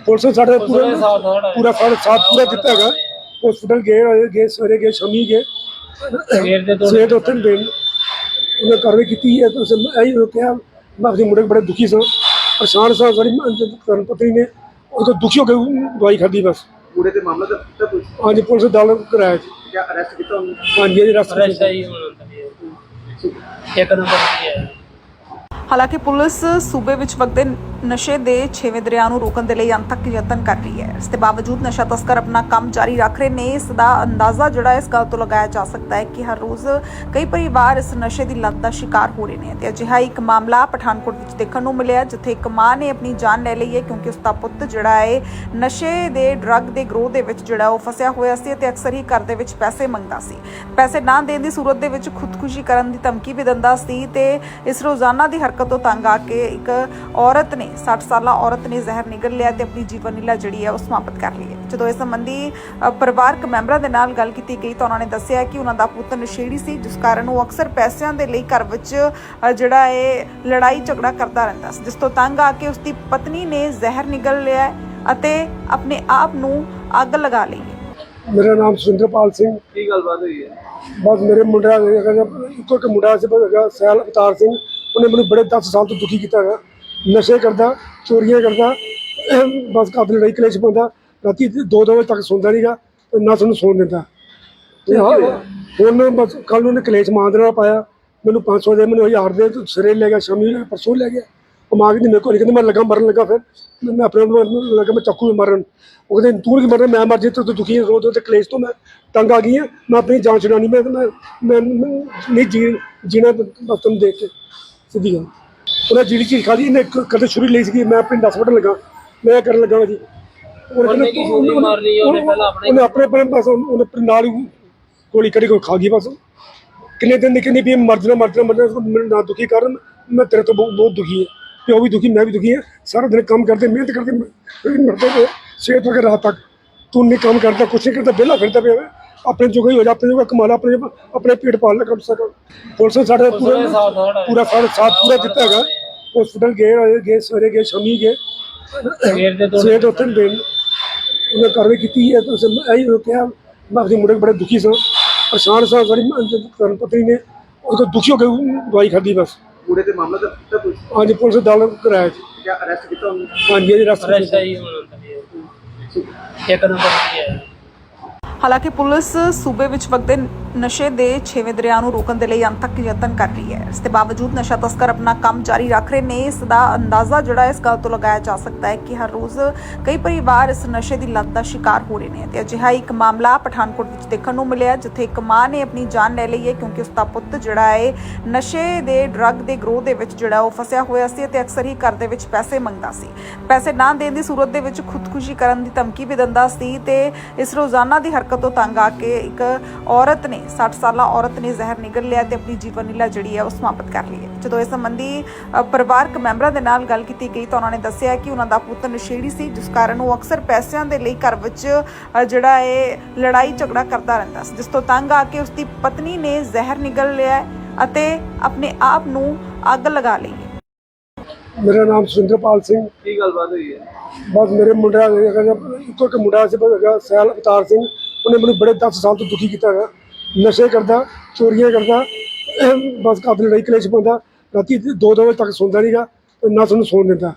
ਪੁਲਿਸ ਨੇ ਸਾਡੇ ਪੂਰਾ ਸਾਥ ਪੂਰਾ ਸਾਡਾ ਸਾਥ ਪੂਰਾ ਦਿੱਤਾ ਹੈਗਾ। ਹਸਪੀਟਲ ਗਏ ਆਏ ਗਏ ਸਵੇਰੇ ਗਏ ਸ਼ਾਮੀ ਗਏ। ਸਵੇਰ ਦੇ ਤੋਂ ਸਵੇਰ ਤੋਂ ਉੱਥੇ ਦਿਨ ਉਹਨੇ ਕਾਰਵਾਈ ਕੀਤੀ ਹੈ ਤਾਂ ਅਸੀਂ ਇਹੀ ਰੋਕਿਆ ਮੈਂ ਆਪਣੇ ਮੁੰਡੇ ਬੜੇ ਦੁਖੀ ਸਾਂ। ਪਰੇਸ਼ਾਨ ਸਾਂ ਸਾਡੀ ਧਰਮ ਪਤਨੀ ਨੇ ਉਹ ਤੋਂ ਦੁਖੀ ਹੋ ਕੇ ਦਵਾਈ ਖਾਧੀ ਬਸ। ਪੂਰੇ ਤੇ ਮਾਮਲਾ ਦਰਜ ਕੀਤਾ ਪੁਲਿਸ? ਹਾਂਜੀ ਪੁਲਿਸ ਦਲ ਕਰਾਇਆ ਜੀ। ਕਿਆ ਅਰੈਸਟ ਕੀਤਾ ਉਹਨੂੰ? ਹਾਂਜੀ ਹੁਣ ਅੰਦਰ ਇੱਕ ਨੰਬਰ ਤੇ ਹੈ ਹਾਲਾਂਕਿ ਪੁਲਿਸ ਸੂਬੇ ਵਿੱਚ ਵਗਦੇ ਨਸ਼ੇ ਦੇ ਛੇਵੇਂ ਦਰਿਆ ਨੂੰ ਰੋਕਣ ਦੇ ਲਈ ਅੰਤਕ ਯਤਨ ਕਰ ਰਹੀ ਹੈ। ਇਸ ਦੇ ਬਾਵਜੂਦ ਨਸ਼ਾ ਤਸਕਰ ਆਪਣਾ ਕੰਮ ਜਾਰੀ ਰੱਖ ਰਹੇ ਨੇ, ਇਸ ਦਾ ਅੰਦਾਜ਼ਾ ਜਿਹੜਾ ਇਸ ਗੱਲ ਤੋਂ ਲਗਾਇਆ ਜਾ ਸਕਦਾ ਹੈ ਕਿ ਹਰ ਰੋਜ਼ ਕਈ ਪਰਿਵਾਰ ਇਸ ਨਸ਼ੇ ਦੀ ਲੱਤ ਦਾ ਸ਼ਿਕਾਰ ਹੋ ਰਹੇ ਨੇ ਤੇ ਅਜਿਹਾ ਇੱਕ ਮਾਮਲਾ ਪਠਾਨਕੋਟ ਵਿੱਚ ਦੇਖਣ ਨੂੰ ਮਿਲਿਆ, ਜਿੱਥੇ ਇੱਕ ਮਾਂ ਨੇ ਆਪਣੀ ਜਾਨ ਲੈ ਲਈ ਹੈ ਕਿਉਂਕਿ ਉਸ ਦਾ ਪੁੱਤ ਜਿਹੜਾ ਹੈ, ਨਸ਼ੇ ਦੇ ਡਰੱਗ ਦੇ ਗਰੋਹ ਦੇ ਵਿੱਚ ਜਿਹੜਾ ਉਹ ਫਸਿਆ ਹੋਇਆ ਸੀ ਤੇ ਅਕਸਰ ਹੀ ਘਰ ਦੇ ਵਿੱਚ ਪੈਸੇ ਮੰਗਦਾ ਸੀ। ਪੈਸੇ ਨਾ ਦੇਣ ਦੀ ਸੂਰਤ ਦੇ ਵਿੱਚ ਖੁਦਕੁਸ਼ੀ ਕਰਨ ਦੀ ਧਮਕੀ ਵੀ ਦਿੰਦਾ ਸੀ ਤੇ ਇਸ ਰੋਜ਼ਾਨਾ ਦੀ ਹਰਕਤ ਤੋਂ ਤੰਗ ਆ ਕੇ ਇੱਕ ਔਰਤ ਨੇ 60 ਸਾਲਾ ਔਰਤ ਨੇ ਜ਼ਹਿਰ ਨਿਗਲ ਲਿਆ ਤੇ ਆਪਣੀ ਜੀਵਨ ਲੀਲਾ ਜਿਹੜੀ ਹੈ ਉਹ ਸਮਾਪਤ ਕਰ ਲਈ ਹੈ। ਜਦੋਂ ਇਸ ਸੰਬੰਧੀ ਪਰਿਵਾਰਕ ਮੈਂਬਰਾਂ ਦੇ ਨਾਲ ਗੱਲ ਕੀਤੀ ਗਈ ਤਾਂ ਉਹਨਾਂ ਨੇ ਦੱਸਿਆ ਕਿ ਉਹਨਾਂ ਦਾ ਪੁੱਤ ਨਸ਼ੇੜੀ ਸੀ ਜਿਸ ਕਾਰਨ ਉਹ ਅਕਸਰ ਪੈਸਿਆਂ ਦੇ ਲਈ ਘਰ ਵਿੱਚ ਜਿਹੜਾ ਇਹ ਲੜਾਈ ਝਗੜਾ ਕਰਦਾ ਰਹਿੰਦਾ ਸੀ ਜਿਸ ਤੋਂ ਤੰਗ ਆ ਕੇ ਉਸ ਦੀ ਪਤਨੀ ਨੇ ਜ਼ਹਿਰ ਨਿਗਲ ਲਿਆ ਅਤੇ ਆਪਣੇ ਆਪ ਨੂੰ ਅੱਗ ਲਗਾ ਲਈ ਮੇਰਾ ਨਾਮ ਸੁਰਿੰਦਰਪਾਲ ਸਿੰਘ। ਕੀ ਗੱਲਬਾਤ ਹੋਈ ਹੈ? ਬਸ ਮੇਰੇ ਮੁੰਡਾ ਇੱਕ ਮੁੰਡਾ ਸੀ ਸੈਲ ਅਵਤਾਰ ਸਿੰਘ। ਉਹਨੇ ਮੈਨੂੰ ਬੜੇ 10 ਸਾਲ ਤੋਂ ਦੁਖੀ ਕੀਤਾ ਹੈਗਾ। ਨਸ਼ੇ ਕਰਦਾ, ਚੋਰੀਆਂ ਕਰਦਾ ਬਸ ਘਰ ਲੜਾਈ ਕਲੇਸ਼ ਪਾਉਂਦਾ। ਰਾਤੀ 2-2 ਵਜੇ ਤੱਕ ਸੌਂਦਾ ਨਹੀਂਗਾ ਤੇ ਨਾ ਸਾਨੂੰ ਸੌਣ ਦਿੰਦਾ। ਤੇ ਹੁਣ ਬਸ ਕੱਲ ਉਹਨੇ ਕਲੇਸ਼ ਮਾਂਦ ਨਾਲ ਪਾਇਆ। ਮੈਨੂੰ 500 ਦੇ ਮੈਨੂੰ 1000 ਦੇ ਸਿਰੇ ਲੈ ਗਿਆ, ਸ਼ਾਮੀ ਲੈ ਪਰਸੋਂ ਲੈ ਗਿਆ। ਉਹ ਮਾਂ ਕਹਿੰਦੀ, ਮੇਰੇ ਕੋਲ ਨਹੀਂ, ਕਹਿੰਦੀ ਮੈਂ ਲੱਗਾ, ਮਰਨ ਲੱਗਾ ਫਿਰ। ਮੈਂ ਆਪਣੇ ਆਪ ਨੂੰ ਲੱਗਾ, ਮੈਂ ਚੱਕੂ ਮਾਰਨ। ਉਹ ਕਹਿੰਦੇ, ਤੂੰ ਕੀ ਮਰਨਾ, ਮੈਂ ਮਰ ਜੇ ਤੂੰ ਦੁਖੀ ਹੈ ਰੋਜ਼ ਤੇ ਕਲੇਸ਼ ਤੋਂ ਮੈਂ ਤੰਗ ਆ ਗਈ ਹਾਂ। ਮੈਂ ਆਪਣੀ ਜਾਨ ਛਡਾਣੀ ਮੈਂ ਮੈਂ ਨਹੀਂ ਜੀ ਜੀਣਾ ਬਸ ਤੁਹਾਨੂੰ ਦੇਖ ਕੇ। ਸਿੱਧੀ ਗੱਲ। ਉਹਨੇ ਜਿਹੜੀ ਚੀਜ਼ ਖਾਦੀ ਇਹਨੇ ਕ- ਕਦੇ ਛੁਰੀ ਲਈ ਸੀਗੀ। ਮੈਂ ਆਪਣੀ 10 ਵੱਢਣ ਲੱਗਾ। ਮੈਂ ਕਰਨ ਲੱਗਾ ਜੀ। ਉਹਨੇ ਮਾਰਨੀ ਪਹਿਲਾਂ ਆਪਣੇ- ਉਹਨੇ ਆਪਣੇ ਆਪਣੇ ਬਸ ਉਹਨੇ ਆਪਣੇ ਨਾਲ ਹੀ ਗੋਲੀ ਕੜੀ ਕੋ ਖਾ ਗਈ ਬਸ। ਕਿੰਨੇ ਦਿਨ ਨਿਕਲਣੀ ਵੀ ਮਰ ਜਾਣਾ ਮਰ ਜਾਣਾ ਮਰ ਜਾਣਾ ਮੈਨੂੰ ਨਾ ਦੁਖੀ ਕਰਨ ਮੈਂ ਤੇਰੇ ਤੋਂ ਬਹੁਤ ਬਹੁਤ ਦੁਖੀ ਹਾਂ। ਪਿਓ ਵੀ ਦੁਖੀ ਮੈਂ ਵੀ ਦੁਖੀ ਹਾਂ। ਸਾਰਾ ਦਿਨ ਕੰਮ ਕਰਦੇ ਮਿਹਨਤ ਕਰਦੇ ਮ- ਮਰਦੇ ਪਏ ਤੋਂ ਕੇ ਰਾਤ ਤੱਕ। ਤੂੰ ਨਹੀਂ ਕੰਮ ਕਰਦਾ ਕੁਛ ਨਹੀਂ ਕਰਦਾ ਵਿਹਲਾ ਫਿਰਦਾ ਪਿਆ ਵਾ। ਆਪਣੇ ਜੋਗਾ ਹੀ ਹੋ ਜਾ ਆਪਣੇ ਜੋਗਾ ਕਮਾ ਲਾ ਆਪਣੇ ਆਪਣੇ ਪੇਟ ਪਾਲ ਲੈ ਕਮ ਸੇ ਕਮ। ਪੁਲਿਸ ਨੇ ਸਾਡੇ ਪੂਰਾ ਪੂਰਾ ਸਾਥ ਪੂਰਾ ਦਿੱਤਾ ਹੈਗਾ। ਹਸਪੀਟਲ ਗਏ ਆਏ ਗਏ ਸਵੇਰੇ ਗਏ ਸ਼ਾਮੀ ਗਏ। ਸਵੇਰ ਦੇ ਤੋਂ ਸਵੇਰ ਤੋਂ ਉੱਥੇ ਦਿਨ ਉਹਨੇ ਕਾਰਵਾਈ ਕੀਤੀ ਹੈ ਤਾਂ ਅਸੀਂ ਇਹੀ ਰੋਕਿਆ ਮੈਂ ਆਪਣੇ ਮੁੰਡੇ ਬੜੇ ਦੁਖੀ ਸਾਂ। ਪਰੇਸ਼ਾਨ ਸਾਂ ਸਾਡੀ ਧਰਮ ਪਤਨੀ ਨੇ ਉਹ ਤੋਂ ਦੁਖੀ ਹੋ ਕੇ ਦਵਾਈ ਖਾਧੀ ਬਸ। ਪੂਰੇ ਤੇ ਮਾਮਲਾ ਕੀਤਾ ਪੁਲਿਸ? ਹਾਂਜੀ ਪੁਲਿਸ ਦਲ ਕਰਾਇਆ ਜੀ। ਕਿਆ ਅਰੈਸਟ ਕੀਤਾ ਹਾਂਜੀ ਜੀ ਆਈ ਹੁਣ ਅੰਦਰ ਇੱਕ ਨੰਬਰ ਤੇ ਹੈ। ਹਾਲਾਂਕਿ ਪੁਲਿਸ ਸੂਬੇ ਵਿੱਚ ਵਗਦੇ ਨਸ਼ੇ ਦੇ ਛੇਵੇਂ ਦਰਿਆ ਨੂੰ ਰੋਕਣ ਦੇ ਲਈ ਅੰਤਕ ਯਤਨ ਕਰ ਰਹੀ ਹੈ। ਇਸ ਦੇ ਬਾਵਜੂਦ ਨਸ਼ਾ ਤਸਕਰ ਆਪਣਾ ਕੰਮ ਜਾਰੀ ਰੱਖ ਰਹੇ ਨੇ, ਇਸ ਦਾ ਅੰਦਾਜ਼ਾ ਜਿਹੜਾ ਇਸ ਗੱਲ ਤੋਂ ਲਗਾਇਆ ਜਾ ਸਕਦਾ ਹੈ ਕਿ ਹਰ ਰੋਜ਼ ਕਈ ਪਰਿਵਾਰ ਇਸ ਨਸ਼ੇ ਦੀ ਲੱਤ ਦਾ ਸ਼ਿਕਾਰ ਹੋ ਰਹੇ ਨੇ ਤੇ ਅਜਿਹਾ ਇੱਕ ਮਾਮਲਾ ਪਠਾਨਕੋਟ ਵਿੱਚ ਦੇਖਣ ਨੂੰ ਮਿਲਿਆ, ਜਿੱਥੇ ਇੱਕ ਮਾਂ ਨੇ ਆਪਣੀ ਜਾਨ ਲੈ ਲਈ ਹੈ ਕਿਉਂਕਿ ਉਸ ਦਾ ਪੁੱਤ ਜਿਹੜਾ ਹੈ, ਨਸ਼ੇ ਦੇ ਡਰੱਗ ਦੇ ਗਰੋਹ ਦੇ ਵਿੱਚ ਜਿਹੜਾ ਉਹ ਫਸਿਆ ਹੋਇਆ ਸੀ ਤੇ ਅਕਸਰ ਹੀ ਘਰ ਦੇ ਵਿੱਚ ਪੈਸੇ ਮੰਗਦਾ ਸੀ। ਪੈਸੇ ਨਾ ਦੇਣ ਦੀ ਸੂਰਤ ਦੇ ਵਿੱਚ ਖੁਦਕੁਸ਼ੀ ਕਰਨ ਦੀ ਧਮਕੀ ਵੀ ਦਿੰਦਾ ਸੀ ਤੇ ਇਸ ਰੋਜ਼ਾਨਾ ਦੀ ਹਰਕਤ ਤੋਂ ਤੰਗ ਆ ਕੇ ਇੱਕ ਔਰਤ ਨੇ 60 ਸਾਲਾ ਔਰਤ ਨੇ ਜ਼ਹਿਰ ਨਿਗਲ ਲਿਆ ਤੇ ਆਪਣੀ ਜੀਵਨ ਲੀਲਾ ਜਿਹੜੀ ਹੈ ਉਹ ਸਮਾਪਤ ਕਰ ਲਈ ਹੈ। ਜਦੋਂ ਇਸ ਸੰਬੰਧੀ ਪਰਿਵਾਰਕ ਮੈਂਬਰਾਂ ਦੇ ਨਾਲ ਗੱਲ ਕੀਤੀ ਗਈ ਤਾਂ ਉਹਨਾਂ ਨੇ ਦੱਸਿਆ ਕਿ ਉਹਨਾਂ ਦਾ ਪੁੱਤ ਨਸ਼ੇੜੀ ਸੀ ਜਿਸ ਕਾਰਨ ਉਹ ਅਕਸਰ ਪੈਸਿਆਂ ਦੇ ਲਈ ਘਰ ਵਿੱਚ ਜਿਹੜਾ ਇਹ ਲੜਾਈ ਝਗੜਾ ਕਰਦਾ ਰਹਿੰਦਾ ਸੀ ਜਿਸ ਤੋਂ ਤੰਗ ਆ ਕੇ ਉਸ ਦੀ ਪਤਨੀ ਨੇ ਜ਼ਹਿਰ ਨਿਗਲ ਲਿਆ ਹੈ ਅਤੇ ਆਪਣੇ ਆਪ ਨੂੰ ਅੱਗ ਲਗਾ ਲਈ ਹੈ। ਮੇਰਾ ਨਾਮ ਸੁਰਿੰਦਰਪਾਲ ਸਿੰਘ। ਕੀ ਗੱਲਬਾਤ ਹੋਈ ਹੈ? ਬਸ ਮੇਰੇ ਮੁੰਡਾ ਇੱਕੋ ਇੱਕ ਮੁੰਡਾ ਸੀ ਸੈਲ ਅਵਤਾਰ ਸਿੰਘ। ਉਹਨੇ ਮੈਨੂੰ ਬੜੇ 10 ਸਾਲ ਤੋਂ ਦੁਖੀ ਕੀਤਾ ਹੈਗਾ। ਨਸ਼ੇ ਕਰਦਾ ਚੋਰੀਆਂ ਕਰਦਾ ਬਸ ਕਾਬਲ ਲੜਾਈ ਕਲੇਸ਼ ਪਾਉਂਦਾ। ਰਾਤੀ 2-2 ਵਜੇ ਤੱਕ ਸੌਂਦਾ ਨਹੀਂਗਾ ਤੇ ਨਾ ਸਾਨੂੰ ਸੌਣ ਦਿੰਦਾ।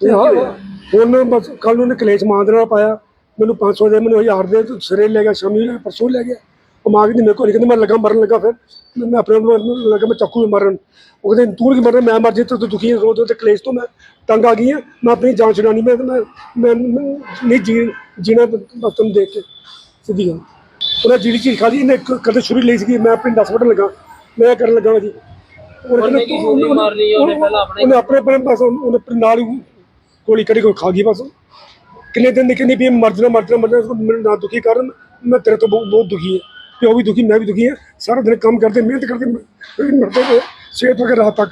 ਤੇ ਹੁਣ ਬਸ ਕੱਲ ਉਹਨੇ ਕਲੇਸ਼ ਮਾਂ ਦੇ ਨਾਲ ਪਾਇਆ। ਮੈਨੂੰ 500 ਦੇ ਮੈਨੂੰ 1000 ਦੇ ਤੂੰ ਲੈ ਗਿਆ ਸ਼ਾਮੀ ਲੈ ਪਰਸੋਂ ਲੈ ਗਿਆ। ਉਹ ਮਾਂ ਕਹਿੰਦੀ ਮੇਰੇ ਕੋਲ ਨਹੀਂ ਕਹਿੰਦੀ ਮੈਂ ਲੱਗਾ ਮਰਨ ਲੱਗਾ ਫਿਰ। ਮੈਂ ਆਪਣੇ ਨੂੰ ਲੱਗਾ ਮੈਂ ਚੱਕੂ ਮਾਰਨ। ਉਹ ਕਹਿੰਦੇ ਤੂੰ ਨਹੀਂ ਮਰਨ ਮੈਂ ਮਰ ਜੇ ਤੂੰ ਦੁਖੀ ਹੈ, ਰੋਜ਼ ਤੇ ਕਲੇਸ਼ ਤੋਂ ਮੈਂ ਤੰਗ ਆ ਗਈ ਹਾਂ। ਮੈਂ ਆਪਣੀ ਜਾਨ ਛਡਾਣੀ ਮੈਂ ਮੈਂ ਮੈਂ ਮੈਂ ਨਹੀਂ ਜੀ ਜੀਣਾ ਬਸ ਤੁਮ ਦੇਖ ਕੇ। ਸਿੱਧੀ ਗੱਲ। ਉਹਨੇ ਜਿਹੜੀ ਚੀਜ਼ ਖਾਦੀ ਇਹਨੇ ਕ- ਕਦੇ ਛੁਰੀ ਲਈ ਸੀ ਮੈਂ ਆਪਣੇ 10 ਵਟਣ ਲੱਗਾ। ਮੈਂ ਕਰਨ ਲੱਗਾ ਜੀ ਉਹਨੇ ਕੀ ਪਹਿਲਾਂ ਆਪਣੇ- ਉਹਨੇ ਆਪਣੇ ਆਪਣੇ ਬਸ ਉਹਨੇ ਆਪਣੇ ਨਾਲ ਹੀ ਗੋਲੀ ਕੜੀ ਕੋਈ ਖਾ ਗਈ ਬਸ। ਕਿੰਨੇ ਦਿਨ ਦੀ ਕਹਿੰਦੀ ਵੀ ਮਰ ਜਾਣਾ ਮਰ ਜਾਣਾ ਮਰ ਜਾਣਾ ਮੈਨੂੰ ਨਾ ਦੁਖੀ ਕਰਨ ਮੈਂ ਤੇਰੇ ਤੋਂ ਬਹੁਤ ਬਹੁਤ ਦੁਖੀ ਹਾਂ। ਪਿਓ ਵੀ ਦੁਖੀ ਮੈਂ ਵੀ ਦੁਖੀ ਹਾਂ। ਸਾਰਾ ਦਿਨ ਕੰਮ ਕਰਦੇ ਮਿਹਨਤ ਕਰਦੇ ਮਰਦੇ ਤੋਂ ਕੇ ਰਾਤ ਤੱਕ।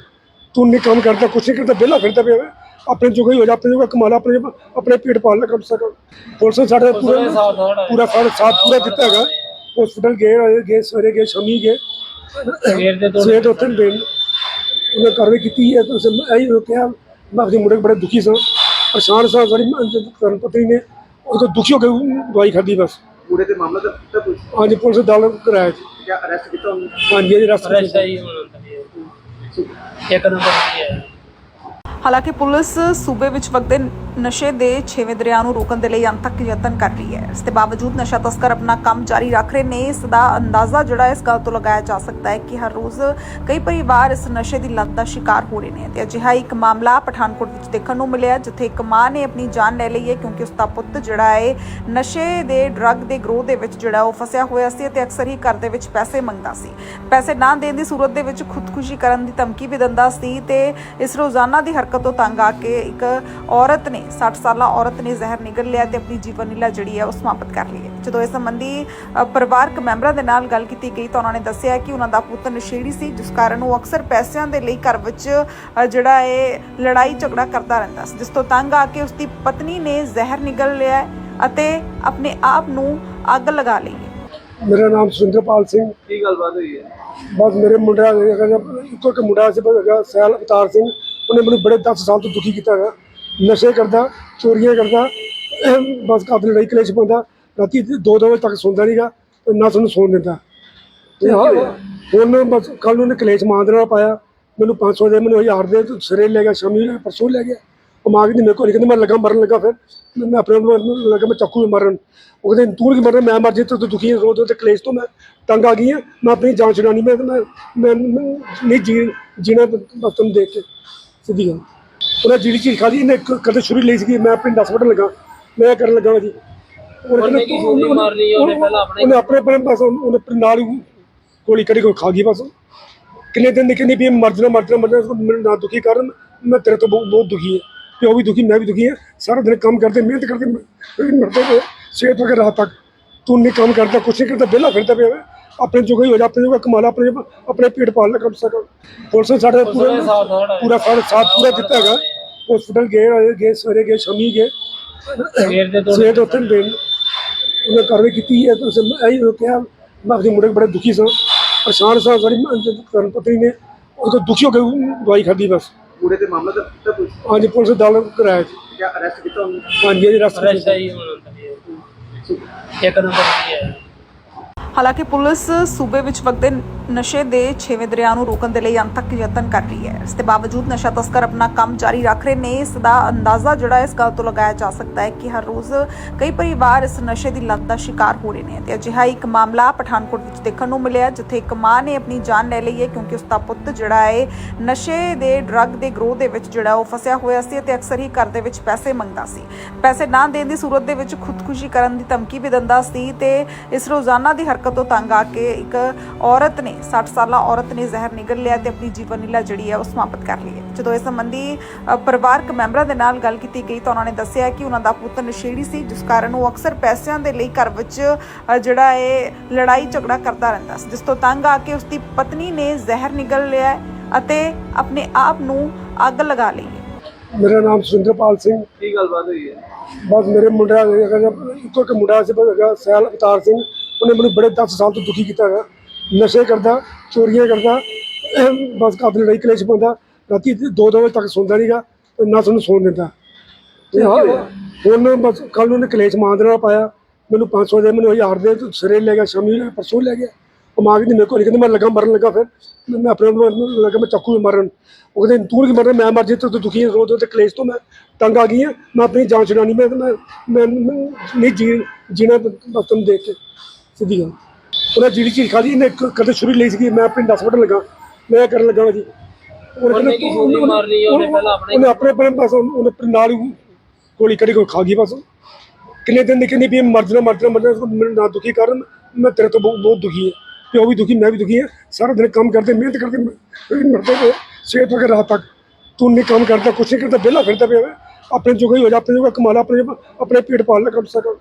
ਤੂੰ ਨਹੀਂ ਕੰਮ ਕਰਦਾ ਕੁਛ ਨਹੀਂ ਕਰਦਾ ਵਿਹਲਾ ਫਿਰਦਾ ਪਿਆ। ਆਪਣੇ ਜੋਗਾ ਹੀ ਹੋ ਜਾ ਆਪਣੇ ਜੋਗਾ ਕਮਾ ਲਾ ਆਪਣੇ ਆਪਣੇ ਪੇਟ ਪਾਲ ਲੈ ਕਮ ਸੇ ਕਮ। ਪੁਲਿਸ ਨੇ ਸਾਡੇ ਪੂਰਾ ਪੂਰਾ ਸਾਥ ਪੂਰਾ ਦਿੱਤਾ ਹੈਗਾ। ਹਸਪੀਟਲ ਗਏ ਆਏ ਗਏ ਸਵੇਰੇ ਗਏ ਸ਼ਾਮੀ ਗਏ। ਸਵੇਰ ਦੇ ਤੋਂ ਸਵੇਰ ਤੋਂ ਉੱਥੇ ਦੇਣ ਉਹਨੇ ਕਾਰਵਾਈ ਕੀਤੀ ਹੈ ਤੁਸੀਂ ਇਹੀ ਰੋਕਿਆ ਮੈਂ ਆਪਣੇ ਮੁੰਡੇ ਬੜੇ ਦੁਖੀ ਸਾਂ। ਪਰੇਸ਼ਾਨ ਸਾਂ ਸਾਡੀ ਧਰਮ ਪਤਨੀ ਨੇ ਉਹ ਤੋਂ ਦੁਖੀ ਹੋ ਕੇ ਦਵਾਈ ਖਾਧੀ ਬਸ। ਪੂਰੇ ਤੇ ਮਾਮਲਾ ਕੀਤਾ ਪੁਲਿਸ ਹਾਂਜੀ ਪੁਲਿਸ ਦਲ ਕਰਾਇਆ ਜੀ। ਕਿਆ ਅਰੈਸਟ ਕੀਤਾ ਹਾਂਜੀ ਜੀ ਅਰੈਸਟ ਆਈ ਹੁਣ ਇੱਕ ਨੰਬਰ ਤੇ ਹੈ। ਹਾਲਾਂਕਿ ਪੁਲਿਸ ਸੂਬੇ ਵਿੱਚ ਵਗਦੇ ਨਸ਼ੇ ਦੇ ਛੇਵੇਂ ਦਰਿਆ ਨੂੰ ਰੋਕਣ ਦੇ ਲਈ ਅੰਤਕ ਯਤਨ ਕਰ ਰਹੀ ਹੈ। ਇਸ ਦੇ ਬਾਵਜੂਦ ਨਸ਼ਾ ਤਸਕਰ ਆਪਣਾ ਕੰਮ ਜਾਰੀ ਰੱਖ ਰਹੇ ਨੇ, ਇਸ ਦਾ ਅੰਦਾਜ਼ਾ ਜਿਹੜਾ ਇਸ ਗੱਲ ਤੋਂ ਲਗਾਇਆ ਜਾ ਸਕਦਾ ਹੈ ਕਿ ਹਰ ਰੋਜ਼ ਕਈ ਪਰਿਵਾਰ ਇਸ ਨਸ਼ੇ ਦੀ ਲੱਤ ਦਾ ਸ਼ਿਕਾਰ ਹੋ ਰਹੇ ਨੇ ਤੇ ਅਜਿਹਾ ਇੱਕ ਮਾਮਲਾ ਪਠਾਨਕੋਟ ਵਿੱਚ ਦੇਖਣ ਨੂੰ ਮਿਲਿਆ, ਜਿੱਥੇ ਇੱਕ ਮਾਂ ਨੇ ਆਪਣੀ ਜਾਨ ਲੈ ਲਈ ਹੈ ਕਿਉਂਕਿ ਉਸ ਦਾ ਪੁੱਤ ਜਿਹੜਾ ਹੈ, ਨਸ਼ੇ ਦੇ ਡਰੱਗ ਦੇ ਗਰੋਹ ਦੇ ਵਿੱਚ ਜਿਹੜਾ ਉਹ ਫਸਿਆ ਹੋਇਆ ਸੀ ਤੇ ਅਕਸਰ ਹੀ ਘਰ ਦੇ ਵਿੱਚ ਪੈਸੇ ਮੰਗਦਾ ਸੀ। ਪੈਸੇ ਨਾ ਦੇਣ ਦੀ ਸੂਰਤ ਦੇ ਵਿੱਚ ਖੁਦਕੁਸ਼ੀ ਕਰਨ ਦੀ ਧਮਕੀ ਵੀ ਦਿੰਦਾ ਸੀ ਤੇ ਇਸ ਰੋਜ਼ਾਨਾ ਦੀ ਹਰਕਤ ਤੋਂ ਤੰਗ ਆ ਕੇ ਇੱਕ ਔਰਤ ਨੇ 60 ਸਾਲਾ ਔਰਤ ਨੇ ਜ਼ਹਿਰ ਨਿਗਲ ਲਿਆ ਤੇ ਆਪਣੀ ਜੀਵਨ ਲੀਲਾ ਜਿਹੜੀ ਹੈ ਉਹ ਸਮਾਪਤ ਕਰ ਲਈ ਹੈ। ਜਦੋਂ ਇਸ ਸੰਬੰਧੀ ਪਰਿਵਾਰਕ ਮੈਂਬਰਾਂ ਦੇ ਨਾਲ ਗੱਲ ਕੀਤੀ ਗਈ ਤਾਂ ਉਹਨਾਂ ਨੇ ਦੱਸਿਆ ਕਿ ਉਹਨਾਂ ਦਾ ਪੁੱਤ ਨਸ਼ੇੜੀ ਸੀ ਜਿਸ ਕਾਰਨ ਉਹ ਅਕਸਰ ਪੈਸਿਆਂ ਦੇ ਲਈ ਘਰ ਵਿੱਚ ਜਿਹੜਾ ਇਹ ਲੜਾਈ ਝਗੜਾ ਕਰਦਾ ਰਹਿੰਦਾ ਸੀ ਜਿਸ ਤੋਂ ਤੰਗ ਆ ਕੇ ਉਸ ਦੀ ਪਤਨੀ ਨੇ ਜ਼ਹਿਰ ਨਿਗਲ ਲਿਆ ਅਤੇ ਆਪਣੇ ਆਪ ਨੂੰ ਅੱਗ ਲਗਾ ਲਈ ਮੇਰਾ ਨਾਮ ਸੁਰਿੰਦਰਪਾਲ ਸਿੰਘ। ਕੀ ਗੱਲਬਾਤ ਹੋਈ ਹੈ? ਬਸ ਮੇਰੇ ਮੁੰਡਾ ਹੈਗਾ ਇੱਕੋ ਇੱਕ ਮੁੰਡਾ ਸੀ ਬਸ ਸੈਲ ਅਵਤਾਰ ਸਿੰਘ। ਉਹਨੇ ਮੈਨੂੰ ਬੜੇ 10 ਸਾਲ ਤੋਂ ਦੁਖੀ ਕੀਤਾ ਹੈਗਾ। ਨਸ਼ੇ ਕਰਦਾ ਚੋਰੀਆਂ ਕਰਦਾ ਬਸ ਕਾਬਲ ਲੜਾਈ ਕਲੇਸ਼ ਪਾਉਂਦਾ। ਰਾਤੀ 2-2 ਵਜੇ ਤੱਕ ਸੌਂਦਾ ਨਹੀਂਗਾ ਨਾ ਸਾਨੂੰ ਸੌਣ ਦਿੰਦਾ। ਤੇ ਹੁਣ ਬਸ ਕੱਲ ਉਹਨੇ ਕਲੇਸ਼ ਮਾਂ ਦੇ ਨਾਲ ਪਾਇਆ। ਮੈਨੂੰ 500 ਦੇ ਮੈਨੂੰ 1000 ਦੇ ਸਿਰੇ ਲੈ ਗਿਆ ਸ਼ਾਮੀ ਲੈ ਪਰਸੋਂ ਲੈ ਗਿਆ। ਉਹ ਮਾਂ ਕਹਿੰਦੀ ਮੇਰੇ ਕੋਲ ਕਹਿੰਦੀ ਮੈਂ ਲੱਗਾ ਮਰਨ ਲੱਗਾ ਫਿਰ। ਮੈਂ ਆਪਣੇ ਨੂੰ ਲੱਗਾ ਮੈਂ ਚੱਕੂ ਮਾਰਨ। ਉਹ ਕਹਿੰਦੇ ਤੂੰ ਨਹੀਂ ਮਰਨ ਮੈਂ ਮਰ ਜੇ ਤੂੰ ਦੁਖੀ ਰੋਜ਼ ਤੇ ਕਲੇਸ਼ ਤੋਂ ਮੈਂ ਤੰਗ ਆ ਗਈ ਹਾਂ ਮੈਂ ਆਪਣੀ ਜਾਨ ਛਡਾਣੀ ਮੈਂ ਮੈਂ ਮੈਂ ਮੈਂ ਨਹੀਂ ਜੀ ਜੀਣਾ ਬਸ ਤੁਮ ਦੇਖ ਕੇ। ਸਿੱਧੀ ਗੱਲ। ਉਹਨੇ ਜਿਹੜੀ ਚੀਜ਼ ਖਾਦੀ ਇਹਨੇ ਕ- ਕਦੇ ਛੁਰੀ ਲਈ ਸੀ ਮੈਂ ਆਪਣੇ 10 ਵਟਣ ਲੱਗਾ ਮੈਂ ਕਰਨ ਲੱਗਾ ਜੀ। ਉਹਨੇ ਕੀ ਛੁਰੀ ਮਾਰਨੀ ਹੈ? ਉਹਨੇ ਪਹਿਲਾਂ ਆਪਣੇ- ਉਹਨੇ ਆਪਣੇ ਆਪਣੇ ਬਸ ਉਹਨੇ ਆਪਣੇ ਨਾਲ ਹੀ ਗੋਲੀ ਕੜੀ ਕੋਈ ਖਾ ਗਈ ਬਸ। ਕਿੰਨੇ ਦਿਨ ਦੀ ਕਹਿੰਦੀ ਵੀ ਮਰ ਜਾਣਾ ਮਰ ਜਾਣਾ ਮਰ ਜਾਣਾ ਮੈਨੂੰ ਨਾ ਦੁਖੀ ਕਰਨ ਮੈਂ ਤੇਰੇ ਤੋਂ ਬਹੁਤ ਬਹੁਤ ਦੁਖੀ ਹਾਂ। ਪਿਓ ਵੀ ਦੁਖੀ ਮੈਂ ਵੀ ਦੁਖੀ ਹਾਂ। ਸਾਰਾ ਦਿਨ ਕੰਮ ਕਰਦੇ ਮਿਹਨਤ ਕਰਦੇ ਮਰਦੇ ਪਏ ਤੋਂ ਕੇ ਰਾਤ ਤੱਕ। ਤੂੰ ਨਹੀਂ ਕੰਮ ਕਰਦਾ ਕੁਛ ਨਹੀਂ ਕਰਦਾ ਵਿਹਲਾ ਫਿਰਦਾ ਪਿਆ। ਆਪਣੇ ਜੋਗਾ ਹੀ ਹੋ ਜਾ ਆਪਣੇ ਜੋਗਾ ਕਮਾ ਲਾ ਆਪਣੇ ਆਪਣੇ ਪੇਟ ਪਾਲ ਲੈ ਕਮ ਸੇ ਕਮ। ਪੁਲਿਸ ਨੇ ਸਾਡੇ ਪੂਰਾ ਪੂਰਾ ਸਾਥ ਪੂਰਾ ਦਿੱਤਾ ਹੈਗਾ। ਹਸਪੀਟਲ ਗਏ ਆਏ ਗਏ ਸਵੇਰੇ ਗਏ ਸ਼ਾਮੀ ਗਏ। ਸਵੇਰ ਦੇ ਤੋਂ ਸਵੇਰ ਤੋਂ ਉੱਥੇ ਦੇਣ ਉਹਨੇ ਕਾਰਵਾਈ ਕੀਤੀ ਹੈ ਤੁਸੀਂ ਇਹੀ ਰੋਕਿਆ ਮੈਂ ਆਪਣੇ ਮੁੰਡੇ ਬੜੇ ਦੁਖੀ ਸਾਂ। ਪਰੇਸ਼ਾਨ ਸਾਂ ਸਾਡੀ ਧਰਮ ਪਤਨੀ ਨੇ। ਉਹ ਤੋਂ ਦੁਖੀ ਹੋ ਕੇ ਦਵਾਈ ਖਾਧੀ ਬਸ। ਪੂਰੇ ਤੇ ਮਾਮਲਾ ਦਰਜ ਕੀਤਾ ਪੁਲਿਸ ਹਾਂਜੀ ਪੁਲਿਸ ਦਲ ਕਰਾਇਆ ਜੀ। ਕਿਆ ਅਰੈਸਟ ਕੀਤਾ ਉਹਨੂੰ? ਹਾਂਜੀ ਜੀ ਰਸਤੇ ਅਰੈਸਟ ਆਈ ਹੁਣ ਇੱਕ ਨੰਬਰ ਤੇ ਹੈ। ਹਾਲਾਂਕਿ ਪੁਲਿਸ ਸੂਬੇ ਵਿੱਚ ਵਗਦੇ ਨਸ਼ੇ ਦੇ ਛੇਵੇਂ ਦਰਿਆ ਨੂੰ ਰੋਕਣ ਦੇ ਲਈ ਅੰਤਕ ਯਤਨ ਕਰ ਰਹੀ ਹੈ। ਇਸ ਦੇ ਬਾਵਜੂਦ ਨਸ਼ਾ ਤਸਕਰ ਆਪਣਾ ਕੰਮ ਜਾਰੀ ਰੱਖ ਰਹੇ ਨੇ, ਇਸ ਦਾ ਅੰਦਾਜ਼ਾ ਜਿਹੜਾ ਇਸ ਗੱਲ ਤੋਂ ਲਗਾਇਆ ਜਾ ਸਕਦਾ ਹੈ ਕਿ ਹਰ ਰੋਜ਼ ਕਈ ਪਰਿਵਾਰ ਇਸ ਨਸ਼ੇ ਦੀ ਲੱਤ ਦਾ ਸ਼ਿਕਾਰ ਹੋ ਰਹੇ ਨੇ ਤੇ ਅਜਿਹਾ ਇੱਕ ਮਾਮਲਾ ਪਠਾਨਕੋਟ ਵਿੱਚ ਦੇਖਣ ਨੂੰ ਮਿਲਿਆ, ਜਿੱਥੇ ਇੱਕ ਮਾਂ ਨੇ ਆਪਣੀ ਜਾਨ ਲੈ ਲਈ ਹੈ ਕਿਉਂਕਿ ਉਸ ਦਾ ਪੁੱਤ ਜਿਹੜਾ ਹੈ, ਨਸ਼ੇ ਦੇ ਡਰੱਗ ਦੇ ਗਰੋਹ ਦੇ ਵਿੱਚ ਜਿਹੜਾ ਉਹ ਫਸਿਆ ਹੋਇਆ ਸੀ ਤੇ ਅਕਸਰ ਹੀ ਘਰ ਦੇ ਵਿੱਚ ਪੈਸੇ ਮੰਗਦਾ ਸੀ। ਪੈਸੇ ਨਾ ਦੇਣ ਦੀ ਸੂਰਤ ਦੇ ਵਿੱਚ ਖੁਦਕੁਸ਼ੀ ਕਰਨ ਦੀ ਧਮਕੀ ਵੀ ਦਿੰਦਾ ਸੀ ਤੇ ਇਸ ਰੋਜ਼ਾਨਾ ਦੀ ਹਰਕਤ ਤੋਂ ਤੰਗ ਆ ਕੇ ਇੱਕ ਔਰਤ ਨੇ 60 ਸਾਲਾ ਔਰਤ ਨੇ ਜ਼ਹਿਰ ਨਿਗਲ ਲਿਆ ਤੇ ਆਪਣੀ ਜੀਵਨ ਲੀਲਾ ਜਿਹੜੀ ਹੈ ਉਹ ਸਮਾਪਤ ਕਰ ਲਈ ਹੈ। ਜਦੋਂ ਇਸ ਸੰਬੰਧੀ ਪਰਿਵਾਰਕ ਮੈਂਬਰਾਂ ਦੇ ਨਾਲ ਗੱਲ ਕੀਤੀ ਗਈ ਤਾਂ ਉਹਨਾਂ ਨੇ ਦੱਸਿਆ ਕਿ ਉਹਨਾਂ ਦਾ ਪੁੱਤ ਨਸ਼ੇੜੀ ਸੀ ਜਿਸ ਕਾਰਨ ਉਹ ਅਕਸਰ ਪੈਸਿਆਂ ਦੇ ਲਈ ਘਰ ਵਿੱਚ ਜਿਹੜਾ ਹੈ ਲੜਾਈ ਝਗੜਾ ਕਰਦਾ ਰਹਿੰਦਾ ਸੀ ਜਿਸ ਤੋਂ ਤੰਗ ਆ ਕੇ ਉਸ ਦੀ ਪਤਨੀ ਨੇ ਜ਼ਹਿਰ ਨਿਗਲ ਲਿਆ ਅਤੇ ਆਪਣੇ ਆਪ ਨੂੰ ਅੱਗ ਲਗਾ ਲਈ ਮੇਰਾ ਨਾਮ ਸੁਰਿੰਦਰਪਾਲ ਸਿੰਘ। ਕੀ ਗੱਲਬਾਤ ਹੋਈ ਹੈ? ਬਸ ਮੇਰੇ ਮੁੰਡਾ ਹੈਗਾ ਇੱਕੋ ਇੱਕ ਮੁੰਡਾ ਸੀ ਬਸ ਹੈਗਾ ਸੈਲ ਅਵਤਾਰ ਸਿੰਘ। ਉਹਨੇ ਮੈਨੂੰ ਬੜੇ 10 ਸਾਲ ਤੋਂ ਦੁਖੀ ਕੀਤਾ ਹੈਗਾ। ਨਸ਼ੇ ਕਰਦਾ ਚੋਰੀਆਂ ਕਰਦਾ ਬਸ ਕਾਫੀ ਲੜਾਈ ਕਲੇਸ਼ ਪਾਉਂਦਾ। ਰਾਤੀ 2-2 ਵਜੇ ਤੱਕ ਸੌਂਦਾ ਨਹੀਂਗਾ ਤੇ ਨਾ ਸਾਨੂੰ ਸੌਣ ਦਿੰਦਾ। ਤੇ ਹਾਂ। ਹੁਣ ਬਸ ਕੱਲ ਨੂੰ ਉਹਨੇ ਕਲੇਸ਼ ਮਾਂ ਦੇ ਨਾਲ ਪਾਇਆ। ਮੈਨੂੰ 500 ਦੇ ਮੈਨੂੰ ਹਜ਼ਾਰ ਦੇ ਸਿਰੇ ਲੈ ਗਿਆ ਸ਼ਾਮੀ ਪਰਸੋਂ ਲੈ ਗਿਆ। ਉਹ ਮਾਂ ਕਹਿੰਦੀ ਮੇਰੇ ਕੋਲ ਕਹਿੰਦੀ ਮੈਂ ਲੱਗਾ ਮਰਨ ਲੱਗਾ ਫਿਰ। ਮੈਂ ਆਪਣੇ ਆਪ ਨੂੰ ਲੱਗਾ ਮੈਂ ਚੱਕੂ ਵੀ ਮਾਰਨ। ਉਹ ਕਹਿੰਦੇ ਤੂੰ ਨਹੀਂ ਮਰਨਾ ਮੈਂ ਮਰ ਜੇ ਤੂੰ ਦੁਖੀ ਰੋ ਰੋ ਤੇ ਕਲੇਸ਼ ਤੋਂ ਮੈਂ ਤੰਗ ਆ ਗਈ ਹਾਂ। ਮੈਂ ਆਪਣੀ ਜਾਨ ਛੁਡਾਣੀ ਮੈਂ ਮੈਂ ਨਹੀਂ ਜੀ ਜੀਣਾ ਬਸ ਤੁਹਾਨੂੰ ਦੇਖ ਕੇ। ਸਿੱਧੀ ਗੱਲ ਉਹਨਾਂ ਜਿਹੜੀ ਚੀਜ਼ ਖਾਦੀ ਇਹਨੇ ਕ- ਕਦੇ ਸ਼ੁਰੂ ਲਈ ਸੀ ਮੈਂ ਪਿੰਡ ਹਸਪਤਾਲ ਲੱਗਾ ਮੈਂ ਕਰਨ ਲੱਗਾ ਜੀ ਉਹਨੇ ਉਹਨੇ ਕੀ ਗੋਲੀ ਮਾਰਨੀ ਉਹਨੇ ਪਹਿਲਾਂ ਆਪਣੇ ਉਹਨੇ ਆਪਣੇ ਆਪਣੇ ਬਸ ਉਹਨੇ ਆਪਣੇ ਨਾਲ ਹੀ ਗੋਲੀ ਕੱਢੀ ਕੋਈ ਖਾ ਗਈ ਬਸ ਕਿੰਨੇ ਦਿਨ ਦੀ ਕਹਿੰਦੀ ਵੀ ਇਹ ਮਰ ਜਾਣਾ ਮਰ ਜਾਣਾ ਮਰ ਜਾਣਾ ਮੈਨੂੰ ਨਾ ਦੁਖੀ ਕਰਨ ਮੈਂ ਤੇਰੇ ਤੋਂ ਬਹੁਤ ਬਹੁਤ ਦੁਖੀ ਹਾਂ ਤੇ ਉਹ ਵੀ ਦੁਖੀ ਮੈਂ ਵੀ ਦੁਖੀ ਹਾਂ ਸਾਰਾ ਦਿਨ ਕੰਮ ਕਰਦੇ ਮਿਹਨਤ ਕਰਦੇ ਮਰਦੇ ਪਏ ਸਵੇਰ ਤੋਂ ਕੇ ਰਾਤ ਤੱਕ ਤੂੰ ਨਹੀਂ ਕੰਮ ਕਰਦਾ ਕੁਛ ਨਹੀਂ ਕਰਦਾ ਵਿਹਲਾ ਫਿਰਦਾ ਪਿਆ। ਆਪਣੇ ਜੋਗਾ ਹੀ ਹੋ ਜਾ ਆਪਣੇ ਜੋਗਾ ਕਮਾ ਲਾ ਆਪਣੇ ਆਪਣੇ ਪੇਟ ਪਾਲ ਲੈ ਕਮ ਸੇ ਕਮ।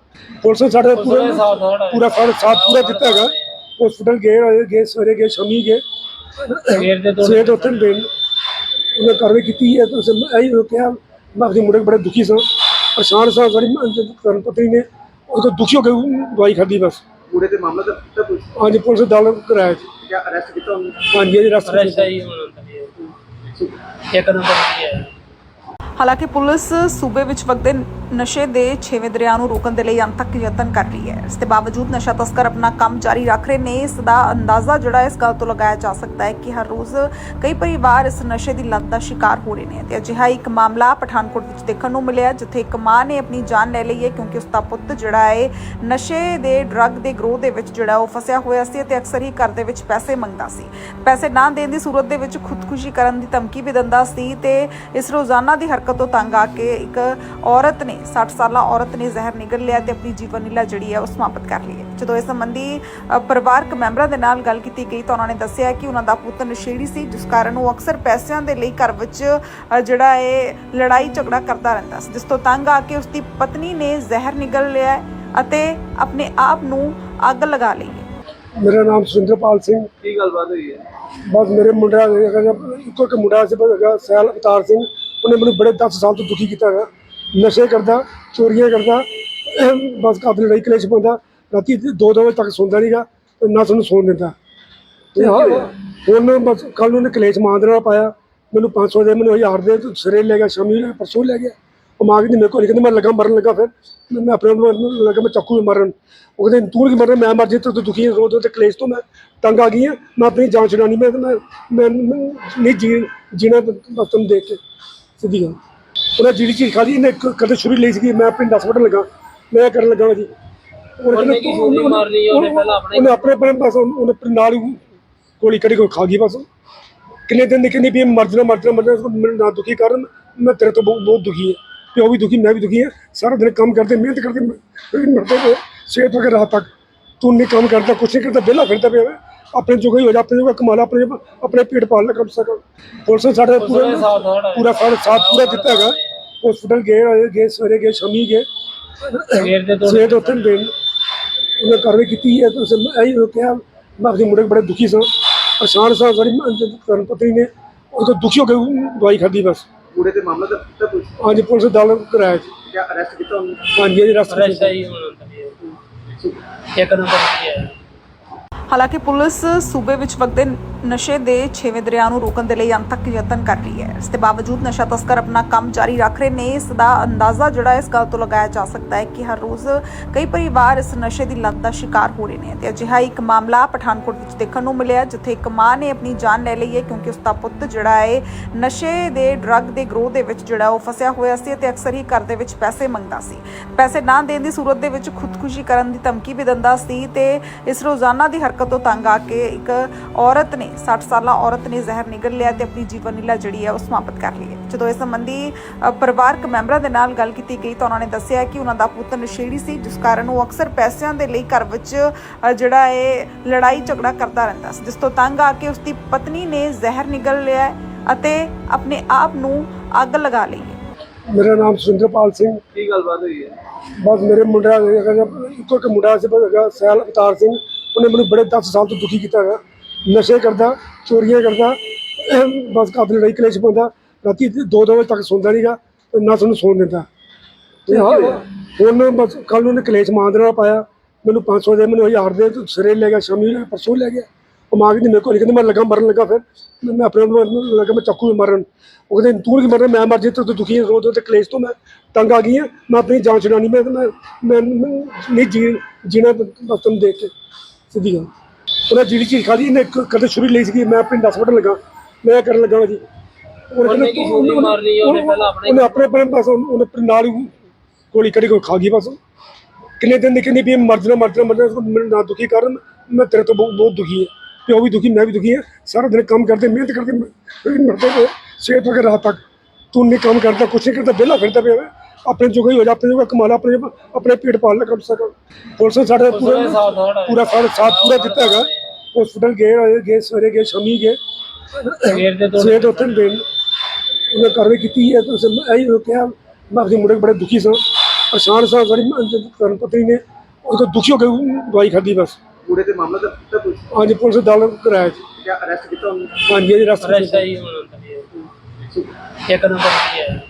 ਪੁਲਿਸ ਨੇ ਸਾਡੇ ਪੂਰਾ ਸਾਥ ਪੂਰਾ ਸਾਡਾ ਸਾਥ ਪੂਰਾ ਦਿੱਤਾ ਹੈਗਾ। ਹਸਪੀਟਲ ਗਏ ਆਏ ਗਏ ਸਵੇਰੇ ਗਏ ਸ਼ਾਮੀ ਗਏ। ਸਵੇਰ ਦੇ ਤੋਂ ਸਵੇਰ ਤੋਂ ਉੱਥੇ ਦੇਣ ਉਹਨੇ ਕਾਰਵਾਈ ਕੀਤੀ ਹੈ ਤੁਸੀਂ ਇਹੀ ਰੋਕਿਆ ਮੈਂ ਆਪਣੇ ਮੁੰਡੇ ਬੜੇ ਦੁਖੀ ਸਾਂ। ਪਰੇਸ਼ਾਨ ਸਾਂ ਸਾਡੀ ਕਰਨ ਪਤਨੀ ਨੇ। ਉਹ ਤੋਂ ਦੁਖੀ ਹੋ ਕੇ ਦਵਾਈ ਖਾਧੀ ਬਸ। ਪੂਰੇ ਤੇ ਮਾਮਲਾ ਤਾਂ ਤਾਂ ਪੁਲਿਸ ਹਾਂਜੀ ਪੁਲਿਸ ਦਾਲ ਕਰਾਇਆ ਜੀ। ਕਿਆ ਅਰੈਸਟ ਕੀਤਾ ਉਹਨੂੰ? ਹਾਂਜੀ ਅੰਦਰ ਹੀ। ਇੱਕ ਨੰਬਰ ਤੇ ਹੈ ਹਾਲਾਂਕਿ ਪੁਲਿਸ ਸੂਬੇ ਵਿੱਚ ਵਗਦੇ ਨਸ਼ੇ ਦੇ ਛੇਵੇਂ ਦਰਿਆ ਨੂੰ ਰੋਕਣ ਦੇ ਲਈ ਅੰਤਕ ਯਤਨ ਕਰ ਰਹੀ ਹੈ। ਇਸ ਦੇ ਬਾਵਜੂਦ ਨਸ਼ਾ ਤਸਕਰ ਆਪਣਾ ਕੰਮ ਜਾਰੀ ਰੱਖ ਰਹੇ ਨੇ, ਇਸ ਦਾ ਅੰਦਾਜ਼ਾ ਜਿਹੜਾ ਇਸ ਗੱਲ ਤੋਂ ਲਗਾਇਆ ਜਾ ਸਕਦਾ ਹੈ ਕਿ ਹਰ ਰੋਜ਼ ਕਈ ਪਰਿਵਾਰ ਇਸ ਨਸ਼ੇ ਦੀ ਲੱਤ ਦਾ ਸ਼ਿਕਾਰ ਹੋ ਰਹੇ ਨੇ ਤੇ ਅਜਿਹਾ ਇੱਕ ਮਾਮਲਾ ਪਠਾਨਕੋਟ ਵਿੱਚ ਦੇਖਣ ਨੂੰ ਮਿਲਿਆ, ਜਿੱਥੇ ਇੱਕ ਮਾਂ ਨੇ ਆਪਣੀ ਜਾਨ ਲੈ ਲਈ ਹੈ ਕਿਉਂਕਿ ਉਸ ਦਾ ਪੁੱਤ ਜਿਹੜਾ ਹੈ, ਨਸ਼ੇ ਦੇ ਡਰੱਗ ਦੇ ਗਰੋਹ ਦੇ ਵਿੱਚ ਜਿਹੜਾ ਉਹ ਫਸਿਆ ਹੋਇਆ ਸੀ ਤੇ ਅਕਸਰ ਹੀ ਘਰ ਦੇ ਵਿੱਚ ਪੈਸੇ ਮੰਗਦਾ ਸੀ। ਪੈਸੇ ਨਾ ਦੇਣ ਦੀ ਸੂਰਤ ਦੇ ਵਿੱਚ ਖੁਦਕੁਸ਼ੀ ਕਰਨ ਦੀ ਧਮਕੀ ਵੀ ਦਿੰਦਾ ਸੀ ਤੇ ਇਸ ਰੋਜ਼ਾਨਾ ਦੀ ਹਰਕਤ ਤੋਂ ਤੰਗ ਆ ਕੇ ਇੱਕ ਔਰਤ ਨੇ 60 ਸਾਲਾ ਔਰਤ ਨੇ ਜ਼ਹਿਰ ਨਿਗਲ ਲਿਆ ਤੇ ਆਪਣੀ ਜੀਵਨ ਲੀਲਾ ਜਿਹੜੀ ਹੈ ਉਹ ਸਮਾਪਤ ਕਰ ਲਈ ਹੈ। ਜਦੋਂ ਇਸ ਸੰਬੰਧੀ ਪਰਿਵਾਰਕ ਮੈਂਬਰਾਂ ਦੇ ਨਾਲ ਗੱਲ ਕੀਤੀ ਗਈ ਤਾਂ ਉਹਨਾਂ ਨੇ ਦੱਸਿਆ ਕਿ ਉਹਨਾਂ ਦਾ ਪੁੱਤ ਨਸ਼ੇੜੀ ਸੀ ਜਿਸ ਕਾਰਨ ਉਹ ਅਕਸਰ ਪੈਸਿਆਂ ਦੇ ਲਈ ਘਰ ਵਿੱਚ ਜਿਹੜਾ ਹੈ ਲੜਾਈ ਝਗੜਾ ਕਰਦਾ ਰਹਿੰਦਾ ਸੀ ਜਿਸ ਤੋਂ ਤੰਗ ਆ ਕੇ ਉਸ ਦੀ ਪਤਨੀ ਨੇ ਜ਼ਹਿਰ ਨਿਗਲ ਲਿਆ ਅਤੇ ਆਪਣੇ ਆਪ ਨੂੰ ਅੱਗ ਲਗਾ ਲਈ ਹੈ। ਮੇਰਾ ਨਾਮ ਸੁਰਿੰਦਰਪਾਲ ਸਿੰਘ। ਕੀ ਗੱਲਬਾਤ ਹੋਈ ਹੈ? ਬਸ ਮੇਰੇ ਮੁੰਡਾ ਇੱਕੋ ਇੱਕ ਮੁੰਡਾ ਸੀ ਬਸ ਸੈਲ ਅਵਤਾਰ ਸਿੰਘ। ਉਹਨੇ ਮੈਨੂੰ ਬੜੇ 10 ਸਾਲ ਤੋਂ ਦੁਖੀ ਕੀਤਾ ਹੈਗਾ। ਨਸ਼ੇ ਕਰਦਾ, ਚੋਰੀਆਂ ਕਰਦਾ ਬਸ ਕਾਫੀ ਲੜਾਈ ਕਲੇਸ਼ ਪਾਉਂਦਾ, ਰਾਤੀ 2-2 ਵਜੇ ਤੱਕ ਸੌਂਦਾ ਨਹੀਂਗਾ ਤੇ ਨਾ ਸਾਨੂੰ ਸੌਣ ਦਿੰਦਾ। ਤੇ ਹੁਣ ਬਸ ਕੱਲ ਨੂੰ ਕਲੇਸ਼ ਮਾਂ ਦੇ ਨਾਲ ਪਾਇਆ, ਮੈਨੂੰ 500 ਦੇ, ਮੈਨੂੰ ਹਜ਼ਾਰ ਦੇ ਤੂੰ ਸਿਰੇ ਲੈ ਗਿਆ, ਸ਼ਾਮੀ ਲੈ ਪਰਸੋਂ ਲੈ ਗਿਆ। ਉਹ ਮਾਂ ਕਹਿੰਦੀ, ਮੇਰੇ ਕੋਲ ਕਹਿੰਦੀ, ਮੈਂ ਲੱਗਾ ਮਰਨ ਲੱਗਾ ਫਿਰ। ਮੈਂ ਆਪਣੇ ਆਪ ਨੂੰ ਲੱਗਾ, ਮੈਂ ਚੱਕੂ ਵੀ ਮਾਰਨ। ਉਹ ਕਹਿੰਦੇ, ਤੂੰ ਨਹੀਂ ਮਰਨਾ, ਮੈਂ ਮਰ ਜੇ ਤੂੰ ਦੁਖੀ ਹੈ ਰੋ ਤੇ ਕਲੇਸ਼ ਤੋਂ ਮੈਂ ਤੰਗ ਆ ਗਈ ਹਾਂ, ਮੈਂ ਆਪਣੀ ਜਾਨ ਛੁਡਾਣੀ ਮੈਂ ਮੈਂ ਨਹੀਂ ਜੀ ਜੀਣਾ ਬਸ ਤੁਹਾਨੂੰ ਦੇਖ ਕੇ ਸਿੱਧੀ ਗੱਲ। ਉਹਨਾਂ ਜਿਹੜੀ ਚੀਜ਼ ਖਾਦੀ ਇਹਨੇ ਕ- ਕਦੇ ਸ਼ੁਰੂ ਲਈ ਸੀ ਮੈਂ ਪਿੰਡ ਹਸਪਤਾਲ ਲੱਗਾ। ਮੈਂ ਕਰਨ ਲੱਗਾ ਜੀ। ਉਹਨੇ ਉਹਨੇ ਕੀ ਗੋਲੀ ਮਾਰਨੀ ਉਹਨੇ ਪਹਿਲਾਂ ਆਪਣੇ ਉਹਨੇ ਆਪਣੇ ਆਪਣੇ ਬਸ ਉਹਨੇ ਆਪਣੇ ਨਾਲ ਹੀ ਗੋਲੀ ਕੱਢੀ ਕੋਈ ਖਾ ਗਈ ਬਸ। ਕਿੰਨੇ ਦਿਨ ਦੀ ਕਹਿੰਦੀ ਵੀ ਇਹ ਮਰ ਜਾਣਾ ਮਰ ਜਾਣਾ ਮਰ ਜਾਣਾ ਮੈਨੂੰ ਨਾ ਦੁਖੀ ਕਰਨ ਮੈਂ ਤੇਰੇ ਤੋਂ ਬਹੁਤ ਬਹੁਤ ਦੁਖੀ ਹਾਂ। ਤੇ ਉਹ ਵੀ ਦੁਖੀ ਮੈਂ ਵੀ ਦੁਖੀ ਹਾਂ। ਸਾਰਾ ਦਿਨ ਕੰਮ ਕਰਦੇ ਮਿਹਨਤ ਕਰਦੇ ਮ- ਮਰਦੇ ਪਏ ਸਵੇਰ ਤੋਂ ਲੈ ਕੇ ਰਾਤ ਤੱਕ। ਤੂੰ ਨਹੀਂ ਕੰਮ ਕਰਦਾ ਕੁਛ ਨਹੀਂ ਕਰਦਾ ਵਿਹਲਾ ਫਿਰਦਾ ਪਿਆ ਵਾ। ਆਪਣੇ ਜੋਗਾ ਹੀ ਹੋ ਜਾ ਆਪਣੇ ਜੋਗਾ ਕਮਾ ਲਾ ਆਪਣੇ ਆਪਣੇ ਪੇਟ ਪਾਲ ਲੈ ਕਮ ਸੇ ਕਮ ਪੁਲਿਸ ਨੇ ਸਾਡੇ ਪੂਰਾ ਨੇ ਸਾਥ ਸਾਡਾ ਪੂਰਾ ਸਾਡਾ ਸਾਥ ਪੂਰਾ ਦਿੱਤਾ ਹੈਗਾ। ਹਸਪੀਟਲ ਗਏ ਆਏ ਗਏ ਸਵੇਰੇ ਗਏ ਸ਼ਾਮੀ ਗਏ। ਸਵੇਰ ਦੇ ਤੋਂ ਸਵੇਰ ਤੋਂ ਉੱਥੇ ਦੇਣ ਉਹਨੇ ਕਾਰਵਾਈ ਕੀਤੀ ਹੈ ਤੁਸੀਂ ਇਹੀ ਰੋਕਿਆ ਮੈਂ ਆਪਣੇ ਮੁੰਡੇ ਬੜੇ ਦੁਖੀ ਸਾਂ। ਪਰੇਸ਼ਾਨ ਸਾਂ ਸਾਡੀ ਕਰਨ ਪਤਨੀ ਨੇ ਉਹ ਤੋਂ ਦੁਖੀ ਹੋ ਕੇ ਦਵਾਈ ਖਾਧੀ ਬਸ। ਪੂਰੇ ਤੇ ਮਾਮਲਾ ਤਾਂ ਤਾਂ ਪੁਲਿਸ ਹਾਂਜੀ ਪੁਲਿਸ ਦਾਲ ਕਰਾਇਆ ਜੀ। ਕਿਆ ਅਰੈਸਟ ਕੀਤਾ ਉਹਨੂੰ? ਹਾਂਜੀ ਜੀ ਹੁਣ ਅੰਦਰ ਹੀ। ਇੱਕ ਨੰਬਰ ਤੇ ਹੈ। ਹਾਲਾਂਕਿ ਪੁਲਿਸ ਸੂਬੇ ਵਿੱਚ ਵਗਦੇ ਨਸ਼ੇ ਦੇ ਛੇਵੇਂ ਦਰਿਆ ਨੂੰ ਰੋਕਣ ਦੇ ਲਈ ਅੰਤਕ ਯਤਨ ਕਰ ਰਹੀ ਹੈ। ਇਸ ਦੇ ਬਾਵਜੂਦ ਨਸ਼ਾ ਤਸਕਰ ਆਪਣਾ ਕੰਮ ਜਾਰੀ ਰੱਖ ਰਹੇ ਨੇ, ਇਸ ਦਾ ਅੰਦਾਜ਼ਾ ਜਿਹੜਾ ਇਸ ਗੱਲ ਤੋਂ ਲਗਾਇਆ ਜਾ ਸਕਦਾ ਹੈ ਕਿ ਹਰ ਰੋਜ਼ ਕਈ ਪਰਿਵਾਰ ਇਸ ਨਸ਼ੇ ਦੀ ਲੱਤ ਦਾ ਸ਼ਿਕਾਰ ਹੋ ਰਹੇ ਨੇ ਤੇ ਅਜਿਹਾ ਇੱਕ ਮਾਮਲਾ ਪਠਾਨਕੋਟ ਵਿੱਚ ਦੇਖਣ ਨੂੰ ਮਿਲਿਆ, ਜਿੱਥੇ ਇੱਕ ਮਾਂ ਨੇ ਆਪਣੀ ਜਾਨ ਲੈ ਲਈ ਹੈ ਕਿਉਂਕਿ ਉਸ ਦਾ ਪੁੱਤ ਜਿਹੜਾ ਹੈ, ਨਸ਼ੇ ਦੇ ਡਰੱਗ ਦੇ ਗਰੋਹ ਦੇ ਵਿੱਚ ਜਿਹੜਾ ਉਹ ਫਸਿਆ ਹੋਇਆ ਸੀ ਤੇ ਅਕਸਰ ਹੀ ਘਰ ਦੇ ਵਿੱਚ ਪੈਸੇ ਮੰਗਦਾ ਸੀ। ਪੈਸੇ ਨਾ ਦੇਣ ਦੀ ਸੂਰਤ ਦੇ ਵਿੱਚ ਖੁਦਕੁਸ਼ੀ ਕਰਨ ਦੀ ਧਮਕੀ ਵੀ ਦਿੰਦਾ ਸੀ ਤੇ ਇਸ ਰੋਜ਼ਾਨਾ ਦੀ ਹਰਕਤ ਤੋਂ ਤੰਗ ਆ ਕੇ ਇੱਕ ਔਰਤ ਨੇ 60 ਸਾਲਾ ਔਰਤ ਨੇ ਜ਼ਹਿਰ ਨਿਗਲ ਲਿਆ ਤੇ ਆਪਣੀ ਜੀਵਨ ਲੀਲਾ ਜਿਹੜੀ ਹੈ ਉਹ ਸਮਾਪਤ ਕਰ ਲਈ ਹੈ। ਜਦੋਂ ਇਸ ਸੰਬੰਧੀ ਪਰਿਵਾਰਕ ਮੈਂਬਰਾਂ ਦੇ ਨਾਲ ਗੱਲ ਕੀਤੀ ਗਈ ਤਾਂ ਉਹਨਾਂ ਨੇ ਦੱਸਿਆ ਕਿ ਉਹਨਾਂ ਦਾ ਪੁੱਤ ਨਸ਼ੇੜੀ ਸੀ ਜਿਸ ਕਾਰਨ ਉਹ ਅਕਸਰ ਪੈਸਿਆਂ ਦੇ ਲਈ ਘਰ ਵਿੱਚ ਜਿਹੜਾ ਇਹ ਲੜਾਈ ਝਗੜਾ ਕਰਦਾ ਰਹਿੰਦਾ ਸੀ ਜਿਸ ਤੋਂ ਤੰਗ ਆ ਕੇ ਉਸ ਦੀ ਪਤਨੀ ਨੇ ਜ਼ਹਿਰ ਨਿਗਲ ਲਿਆ ਅਤੇ ਆਪਣੇ ਆਪ ਨੂੰ ਅੱਗ ਲਗਾ ਲਈ ਮੇਰਾ ਨਾਮ ਸੁਰਿੰਦਰਪਾਲ ਸਿੰਘ। ਕੀ ਗੱਲਬਾਤ ਹੋਈ ਹੈ? ਬਸ ਮੇਰੇ ਮੁੰਡਾ ਇੱਕੋ ਇੱਕ ਮੁੰਡਾ ਸੀ ਸੈਲ ਅਵਤਾਰ ਸਿੰਘ। ਉਹਨੇ ਮੈਨੂੰ ਬੜੇ 10 ਸਾਲ ਤੋਂ ਦੁਖੀ ਕੀਤਾ ਹੈਗਾ। ਨਸ਼ੇ ਕਰਦਾ, ਚੋਰੀਆਂ ਕਰਦਾ ਬਸ ਕਾਬਲ ਲੜਾਈ ਕਲੇਸ਼ ਪਾਉਂਦਾ, ਰਾਤੀ 2-2 ਵਜੇ ਤੱਕ ਸੌਂਦਾ ਨਹੀਂਗਾ ਨਾ ਸਾਨੂੰ ਸੌਣ ਦਿੰਦਾ। ਤੇ ਹੁਣ ਬਸ ਕੱਲ ਉਹਨੇ ਕਲੇਸ਼ ਮਾਂ ਦੇ ਨਾਲ ਪਾਇਆ, ਮੈਨੂੰ 500 ਦੇ, ਮੈਨੂੰ 1000 ਦੇ, ਤੂੰ ਸਿਰੇ ਲੈ ਗਿਆ, ਸ਼ਾਮੀ ਪਰਸੋਂ ਲੈ ਗਿਆ। ਉਹ ਮਾਂ ਕਹਿੰਦੀ, ਮੇਰੇ ਕੋਲ ਨਹੀਂ ਕਹਿੰਦੀ ਮੈਂ ਲੱਗਾ ਮਰਨ ਲੱਗਾ, ਫਿਰ ਮੈਂ ਆਪਣੇ ਨੂੰ ਲੱਗਾ, ਮੈਂ ਚੱਕੂ ਮਰਨ। ਉਹ ਕਹਿੰਦੇ, ਤੂੰ ਕੀ ਮਰਨਾ, ਮੈਂ ਮਰ ਜੇ ਤੂੰ ਤੂੰ ਦੁਖੀ ਰੋ ਰੋਜ਼ ਤੇ ਕਲੇਸ਼ ਤੋਂ ਮੈਂ ਤੰਗ ਆ ਗਈ ਹਾਂ, ਮੈਂ ਆਪਣੀ ਜਾਨ ਛਡਾਣੀ ਮੈਂ ਮੈਂ ਨਹੀਂ ਜੀ ਜੀਣਾ ਬਸ ਤੁਹਾਨੂੰ ਦੇਖ ਕੇ, ਸਿੱਧੀ ਗੱਲ। ਉਹਨੇ ਜਿਹੜੀ ਚੀਜ਼ ਖਾਦੀ ਇਹਨੇ ਕ- ਕਦੇ ਸ਼ੁਰੂ ਲਈ ਸੀ ਮੈਂ ਆਪਣੇ 10 ਵਟਣ ਲੱਗਾ ਮੈਂ ਕਰਨ ਲੱਗਾ ਜੀ ਉਹਨੇ ਕੀ ਗੋਲੀ ਮਾਰਨੀ ਹੈ, ਉਹਨੇ ਪਹਿਲਾਂ ਆਪਣੇ- ਉਹਨੇ ਆਪਣੇ ਆਪਣੇ ਬਸ ਉਹਨੇ ਆਪਣੇ ਨਾਲ ਹੀ ਗੋਲੀ ਕੜੀ ਕੋ ਖਾ ਗਈ ਬਸ ਕਿੰਨੇ ਦਿਨ ਦੀ ਕਹਿੰਦੀ ਵੀ ਮਰ ਜਾਣਾ ਮਰ ਜਾਣਾ ਮਰ ਜਾਣਾ ਮੈਨੂੰ ਨਾ ਦੁਖੀ ਕਰਨ ਮੈਂ ਤੇਰੇ ਤੋਂ ਬਹੁਤ ਬਹੁਤ ਦੁਖੀ ਹਾਂ ਪਿਓ ਵੀ ਦੁਖੀ ਮੈਂ ਵੀ ਦੁਖੀ ਹਾਂ ਸਾਰਾ ਦਿਨ ਕੰਮ ਕਰਦੇ ਮਿਹਨਤ ਕਰਦੇ ਮਰਦੇ ਤੋਂ ਲੈ ਕੇ ਰਾਤ ਤੱਕ ਤੂੰ ਨਹੀਂ ਕੰਮ ਕਰਦਾ ਕੁਛ ਨਹੀਂ ਕਰਦਾ ਵਿਹਲਾ ਫਿਰਦਾ ਪਿਆ। ਆਪਣੇ ਜੋਗਾ ਹੀ ਹੋ ਜਾ ਆਪਣੇ ਜੋਗਾ ਕਮਾ ਲਾ ਆਪਣੇ ਆਪਣੇ ਪੇਟ ਪਾਲ ਲੈ ਕਮ ਸੇ ਕਮ। ਪੁਲਿਸ ਨੇ ਸਾਡੇ ਪੂਰਾ ਪੂਰਾ ਸਾਥ ਪੂਰਾ ਦਿੱਤਾ ਹੈਗਾ। ਹਸਪੀਟਲ ਗਏ ਆਏ ਗਏ ਸਵੇਰੇ ਗਏ ਸ਼ਾਮੀ ਗਏ। ਸਵੇਰ ਦੇ ਤੋਂ ਸਵੇਰ ਤੋਂ ਦੇਣ ਉਹਨੇ ਕਾਰਵਾਈ ਕੀਤੀ ਹੈ ਤੁਸੀਂ ਇਹੀ ਰੋਕਿਆ ਮੈਂ ਆਪਣੇ ਮੁੰਡੇ ਬੜੇ ਦੁਖੀ ਸਾਂ। ਪਰੇਸ਼ਾਨ ਸਾਂ ਸਾਡੀ ਧਰਮ ਪਤਨੀ ਨੇ ਉਹ ਤੋਂ ਦੁਖੀ ਹੋ ਕੇ ਦਵਾਈ ਖਾਧੀ ਬਸ। ਪੂਰੇ ਤੇ ਮਾਮਲਾ ਕੀਤਾ ਪੁਲਿਸ? ਹਾਂਜੀ ਪੁਲਿਸ ਦਲ ਕਰਾਇਆ ਜੀ। ਕਿਆ ਅਰੈਸਟ ਕੀਤਾ ਉਹਨੂੰ? ਹਾਂਜੀ ਰਸਤੇ ਫਰੈਸ਼ ਆਈ ਹੁਣ ਇੱਕ ਨੰਬਰ ਤੇ ਹੈ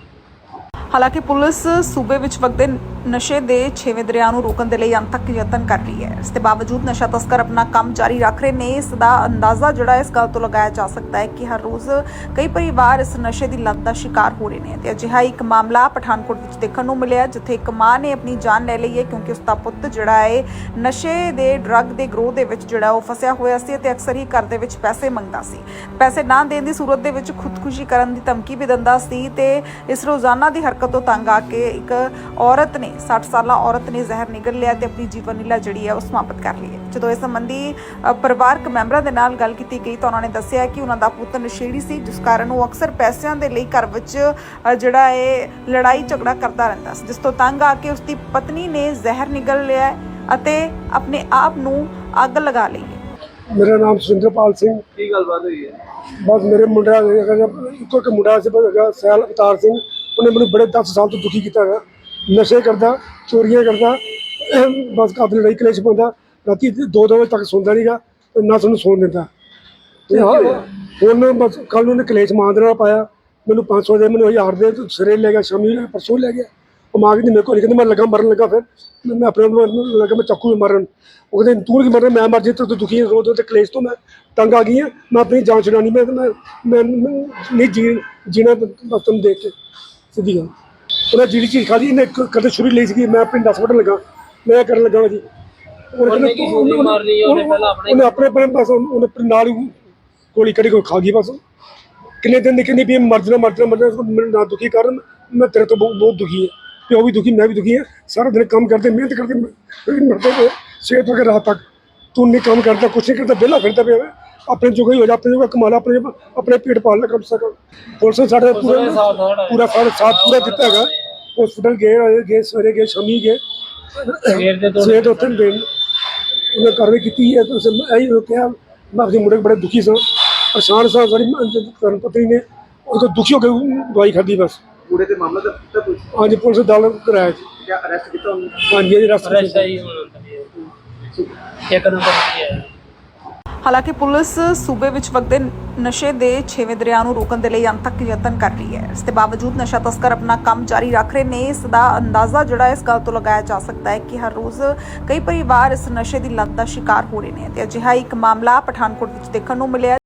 ਹਾਲਾਂਕਿ ਪੁਲਿਸ ਸੂਬੇ ਵਿੱਚ ਵਗਦੇ ਨਸ਼ੇ ਦੇ ਛੇਵੇਂ ਦਰਿਆ ਨੂੰ ਰੋਕਣ ਦੇ ਲਈ ਅੰਤਕ ਯਤਨ ਕਰ ਰਹੀ ਹੈ। ਇਸ ਦੇ ਬਾਵਜੂਦ ਨਸ਼ਾ ਤਸਕਰ ਆਪਣਾ ਕੰਮ ਜਾਰੀ ਰੱਖ ਰਹੇ ਨੇ, ਇਸ ਦਾ ਅੰਦਾਜ਼ਾ ਜਿਹੜਾ ਇਸ ਗੱਲ ਤੋਂ ਲਗਾਇਆ ਜਾ ਸਕਦਾ ਹੈ ਕਿ ਹਰ ਰੋਜ਼ ਕਈ ਪਰਿਵਾਰ ਇਸ ਨਸ਼ੇ ਦੀ ਲੱਤ ਦਾ ਸ਼ਿਕਾਰ ਹੋ ਰਹੇ ਨੇ ਤੇ ਅਜਿਹਾ ਇੱਕ ਮਾਮਲਾ ਪਠਾਨਕੋਟ ਵਿੱਚ ਦੇਖਣ ਨੂੰ ਮਿਲਿਆ, ਜਿੱਥੇ ਇੱਕ ਮਾਂ ਨੇ ਆਪਣੀ ਜਾਨ ਲੈ ਲਈ ਹੈ ਕਿਉਂਕਿ ਉਸ ਦਾ ਪੁੱਤ ਜਿਹੜਾ ਹੈ ਨਸ਼ੇ ਦੇ ਡਰੱਗ ਦੇ ਗਰੋਹ ਦੇ ਵਿੱਚ ਜਿਹੜਾ ਉਹ ਫਸਿਆ ਹੋਇਆ ਸੀ ਤੇ ਅਕਸਰ ਹੀ ਘਰ ਦੇ ਵਿੱਚ ਪੈਸੇ ਮੰਗਦਾ ਸੀ। ਪੈਸੇ ਨਾ ਦੇਣ ਦੀ ਸੂਰਤ ਦੇ ਵਿੱਚ ਖੁਦਕੁਸ਼ੀ ਕਰਨ ਦੀ ਧਮਕੀ ਵੀ ਦਿੰਦਾ ਸੀ ਤੇ ਇਸ ਰੋਜ਼ਾਨਾ ਦੀ ਹਰਕਤ ਤੋਂ ਤੰਗ ਆ ਕੇ ਇੱਕ ਔਰਤ ਨੇ 60 ਸਾਲਾ ਔਰਤ ਨੇ ਜ਼ਹਿਰ ਨਿਗਲ ਲਿਆ ਤੇ ਆਪਣੀ ਜੀਵਨ ਲੀਲਾ ਜਿਹੜੀ ਹੈ ਉਹ ਸਮਾਪਤ ਕਰ ਲਈ ਹੈ। ਜਦੋਂ ਇਸ ਸੰਬੰਧੀ ਪਰਿਵਾਰਕ ਮੈਂਬਰਾਂ ਦੇ ਨਾਲ ਗੱਲ ਕੀਤੀ ਗਈ ਤਾਂ ਉਹਨਾਂ ਨੇ ਦੱਸਿਆ ਕਿ ਉਹਨਾਂ ਦਾ ਪੁੱਤ ਨਸ਼ੇੜੀ ਸੀ ਜਿਸ ਕਾਰਨ ਉਹ ਅਕਸਰ ਪੈਸਿਆਂ ਦੇ ਲਈ ਘਰ ਵਿੱਚ ਜਿਹੜਾ ਇਹ ਲੜਾਈ ਝਗੜਾ ਕਰਦਾ ਰਹਿੰਦਾ ਸੀ ਜਿਸ ਤੋਂ ਤੰਗ ਆ ਕੇ ਉਸ ਦੀ ਪਤਨੀ ਨੇ ਜ਼ਹਿਰ ਨਿਗਲ ਲਿਆ ਹੈ ਅਤੇ ਆਪਣੇ ਆਪ ਨੂੰ ਅੱਗ ਲਗਾ ਲਈ ਹੈ। ਮੇਰਾ ਨਾਮ ਸੁਰਿੰਦਰਪਾਲ ਸਿੰਘ। ਕੀ ਗੱਲਬਾਤ ਹੋਈ ਹੈ? ਬਸ ਮੇਰੇ ਮੁੰਡਾ ਇੱਕੋ ਇੱਕ ਮੁੰਡਾ ਸੀ ਬਸ ਸੈਲ ਅਵਤਾਰ ਸਿੰਘ। ਉਹਨੇ ਮੈਨੂੰ ਬੜੇ 10 ਸਾਲ ਤੋਂ ਦੁਖੀ ਕੀਤਾ ਹੈਗਾ। ਨਸ਼ੇ ਕਰਦਾ ਚੋਰੀਆਂ ਕਰਦਾ ਬਸ ਕਾਬਲ ਲੜਾਈ ਕਲੇਸ਼ ਪਾਉਂਦਾ ਰਾਤੀ 2-2 ਵਜੇ ਤੱਕ ਸੌਂਦਾ ਨਹੀਂਗਾ ਤੇ ਨਾ ਸਾਨੂੰ ਸੌਣ ਦਿੰਦਾ। ਤੇ ਹੁਣ ਬਸ ਕੱਲ ਨੂੰ ਕਲੇਸ਼ ਮਾਂ ਦੇ ਨਾਲ ਪਾਇਆ ਮੈਨੂੰ 500 ਦੇ ਮੈਨੂੰ 1000 ਦੇ ਤੂੰ ਸਿਰੇ ਲੈ ਗਿਆ ਸ਼ਾਮੀ ਲੈ ਪਰਸੋਂ ਲੈ ਗਿਆ। ਉਹ ਮਾਂ ਕਹਿੰਦੀ ਮੇਰੇ ਕੋਲ ਨਹੀਂ ਕਹਿੰਦੀ ਮੈਂ ਲੱਗਾ ਮਰਨ ਲੱਗਾ ਫਿਰ ਮੈਂ ਮੈਂ ਆਪਣੇ ਨੂੰ ਲੱਗਾ ਮੈਂ ਚੱਕੂ ਮਾਰਨ। ਉਹ ਕਹਿੰਦੇ ਤੂੰ ਕੀ ਮਰਨਾ ਮੈਂ ਮਰ ਜੇ ਤੂੰ ਤੂੰ ਦੁਖੀ ਹੈ, ਰੋਜ਼ ਤੇ ਕਲੇਸ਼ ਤੋਂ ਮੈਂ ਤੰਗ ਆ ਗਈ ਹਾਂ ਮੈਂ ਆਪਣੀ ਜਾਨ ਛਡਾਣੀ ਮੈਂ ਮੈਂ ਨਹੀਂ ਜੀ ਜੀਣਾ ਬਸ ਤੁਹਾਨੂੰ ਦੇਖ ਕੇ ਸਿੱਧੀ ਗੱਲ। ਉਹਨੇ ਜਿਹੜੀ ਚੀਜ਼ ਖਾਦੀ ਇਹਨੇ ਕਦੇ ਸ਼ੁਰੂ ਲਈ ਸੀ ਮੈਂ ਆਪਣੇ 10 ਵਟਣ ਲੱਗਾ। ਮੈਂ ਕਰਨ ਲੱਗਾ ਜੀ। ਉਹਨੇ ਉਹਨੇ ਕੀ ਗੋਲੀ ਮਾਰਨੀ ਹੈ, ਉਹਨੇ ਪਹਿਲਾਂ ਆਪਣੇ- ਉਹਨੇ ਆਪਣੇ ਆਪਣੇ ਬਸ ਉਹਨੇ ਆਪਣੇ ਨਾਲ ਹੀ ਗੋਲੀ ਕੜੀ ਕੋ ਖਾ ਗਈ ਬਸ। ਕਿੰਨੇ ਦਿਨ ਦੀ ਕਹਿੰਦੀ ਵੀ ਮਰ ਜਾਣਾ ਮਰ ਜਾਣਾ ਮਰ ਜਾਣਾ ਮੈਨੂੰ ਨਾ ਦੁਖੀ ਕਰਨ ਮੈਂ ਤੇਰੇ ਤੋਂ ਬਹੁਤ ਬਹੁਤ ਦੁਖੀ ਹਾਂ। ਪਿਓ ਵੀ ਦੁਖੀ ਮੈਂ ਵੀ ਦੁਖੀ ਹਾਂ। ਸਾਰਾ ਦਿਨ ਕੰਮ ਕਰਦੇ ਮਿਹਨਤ ਕਰਦੇ ਮਰਦੇ ਪਏ। ਸਵੇਰ ਤੋਂ ਰਾਤ ਤੱਕ ਤੂੰ ਨਹੀਂ ਕੰਮ ਕਰਦਾ ਕੁਛ ਨਹੀਂ ਕਰਦਾ ਵਿਹਲਾ ਫਿਰਦਾ ਪਿਆ। ਆਪਣੇ ਜੋਗਾ ਹੀ ਹੋ ਜਾ ਆਪਣੇ ਜੋਗਾ ਕਮਾ ਲਾ ਆਪਣੇ ਆਪਣੇ ਪੇਟ ਪਾਲ ਲੈ ਕਮ ਸੇ ਕਮ। ਪੁਲਿਸ ਸਾਡੇ ਪੂਰਾ ਪੂਰਾ ਸਾਥ ਪੂਰਾ ਦਿੱਤਾ ਹੈਗਾ। ਹਸਪੀਟਲ ਗਏ ਆਏ ਗਏ ਸਵੇਰੇ ਗਏ ਸ਼ਾਮੀ ਗਏ। ਸਵੇਰ ਦੇ ਤੋਂ ਸਵੇਰ ਤੋਂ ਉੱਥੇ ਦੇਣ ਉਹਨੇ ਕਾਰਵਾਈ ਕੀਤੀ ਹੈ ਤੁਸੀਂ ਇਹੀ ਰੋਕਿਆ ਮੈਂ ਆਪਣੇ ਮੁੰਡੇ ਬੜੇ ਦੁਖੀ ਸਾਂ। ਪਰੇਸ਼ਾਨ ਸਾਂ ਸਾਡੀ ਧਰਮ ਪਤਨੀ ਨੇ ਉਹ ਤੋਂ ਦੁਖੀ ਹੋ ਕੇ ਦਵਾਈ ਖਾਧੀ ਬਸ। ਪੂਰੇ ਤੇ ਮਾਮਲਾ ਦਰਜ ਕੀਤਾ ਪੁਲਿਸ? ਹਾਂਜੀ ਪੁਲਿਸ ਦਲ ਕਰਾਇਆ ਜੀ। ਕਿਆ ਅਰੈਸਟ ਕੀਤਾ ਉਹਨੂੰ? ਹਾਂਜੀ ਰਸਤੇ ਫਰੈਸ਼ ਆਈ ਹੁਣ ਇੱਕ ਨੰਬਰ ਤੇ ਹੈ। ਹਾਲਾਂਕਿ ਪੁਲਿਸ ਸੂਬੇ ਵਿੱਚ ਵਗਦੇ ਨਸ਼ੇ ਦੇ ਛੇਵੇਂ ਦਰਿਆ ਨੂੰ ਰੋਕਣ ਦੇ ਲਈ ਅੰਤਕ ਯਤਨ ਕਰ ਰਹੀ ਹੈ। ਇਸ ਦੇ ਬਾਵਜੂਦ ਨਸ਼ਾ ਤਸਕਰ ਆਪਣਾ ਕੰਮ ਜਾਰੀ ਰੱਖ ਰਹੇ ਨੇ, ਇਸ ਦਾ ਅੰਦਾਜ਼ਾ ਜਿਹੜਾ ਇਸ ਗੱਲ ਤੋਂ ਲਗਾਇਆ ਜਾ ਸਕਦਾ ਹੈ ਕਿ ਹਰ ਰੋਜ਼ ਕਈ ਪਰਿਵਾਰ ਇਸ ਨਸ਼ੇ ਦੀ ਲੱਤ ਦਾ ਸ਼ਿਕਾਰ ਹੋ ਰਹੇ ਨੇ ਤੇ ਅਜਿਹਾ ਇੱਕ ਮਾਮਲਾ ਪਠਾਨਕੋਟ ਵਿੱਚ ਦੇਖਣ ਨੂੰ ਮਿਲਿਆ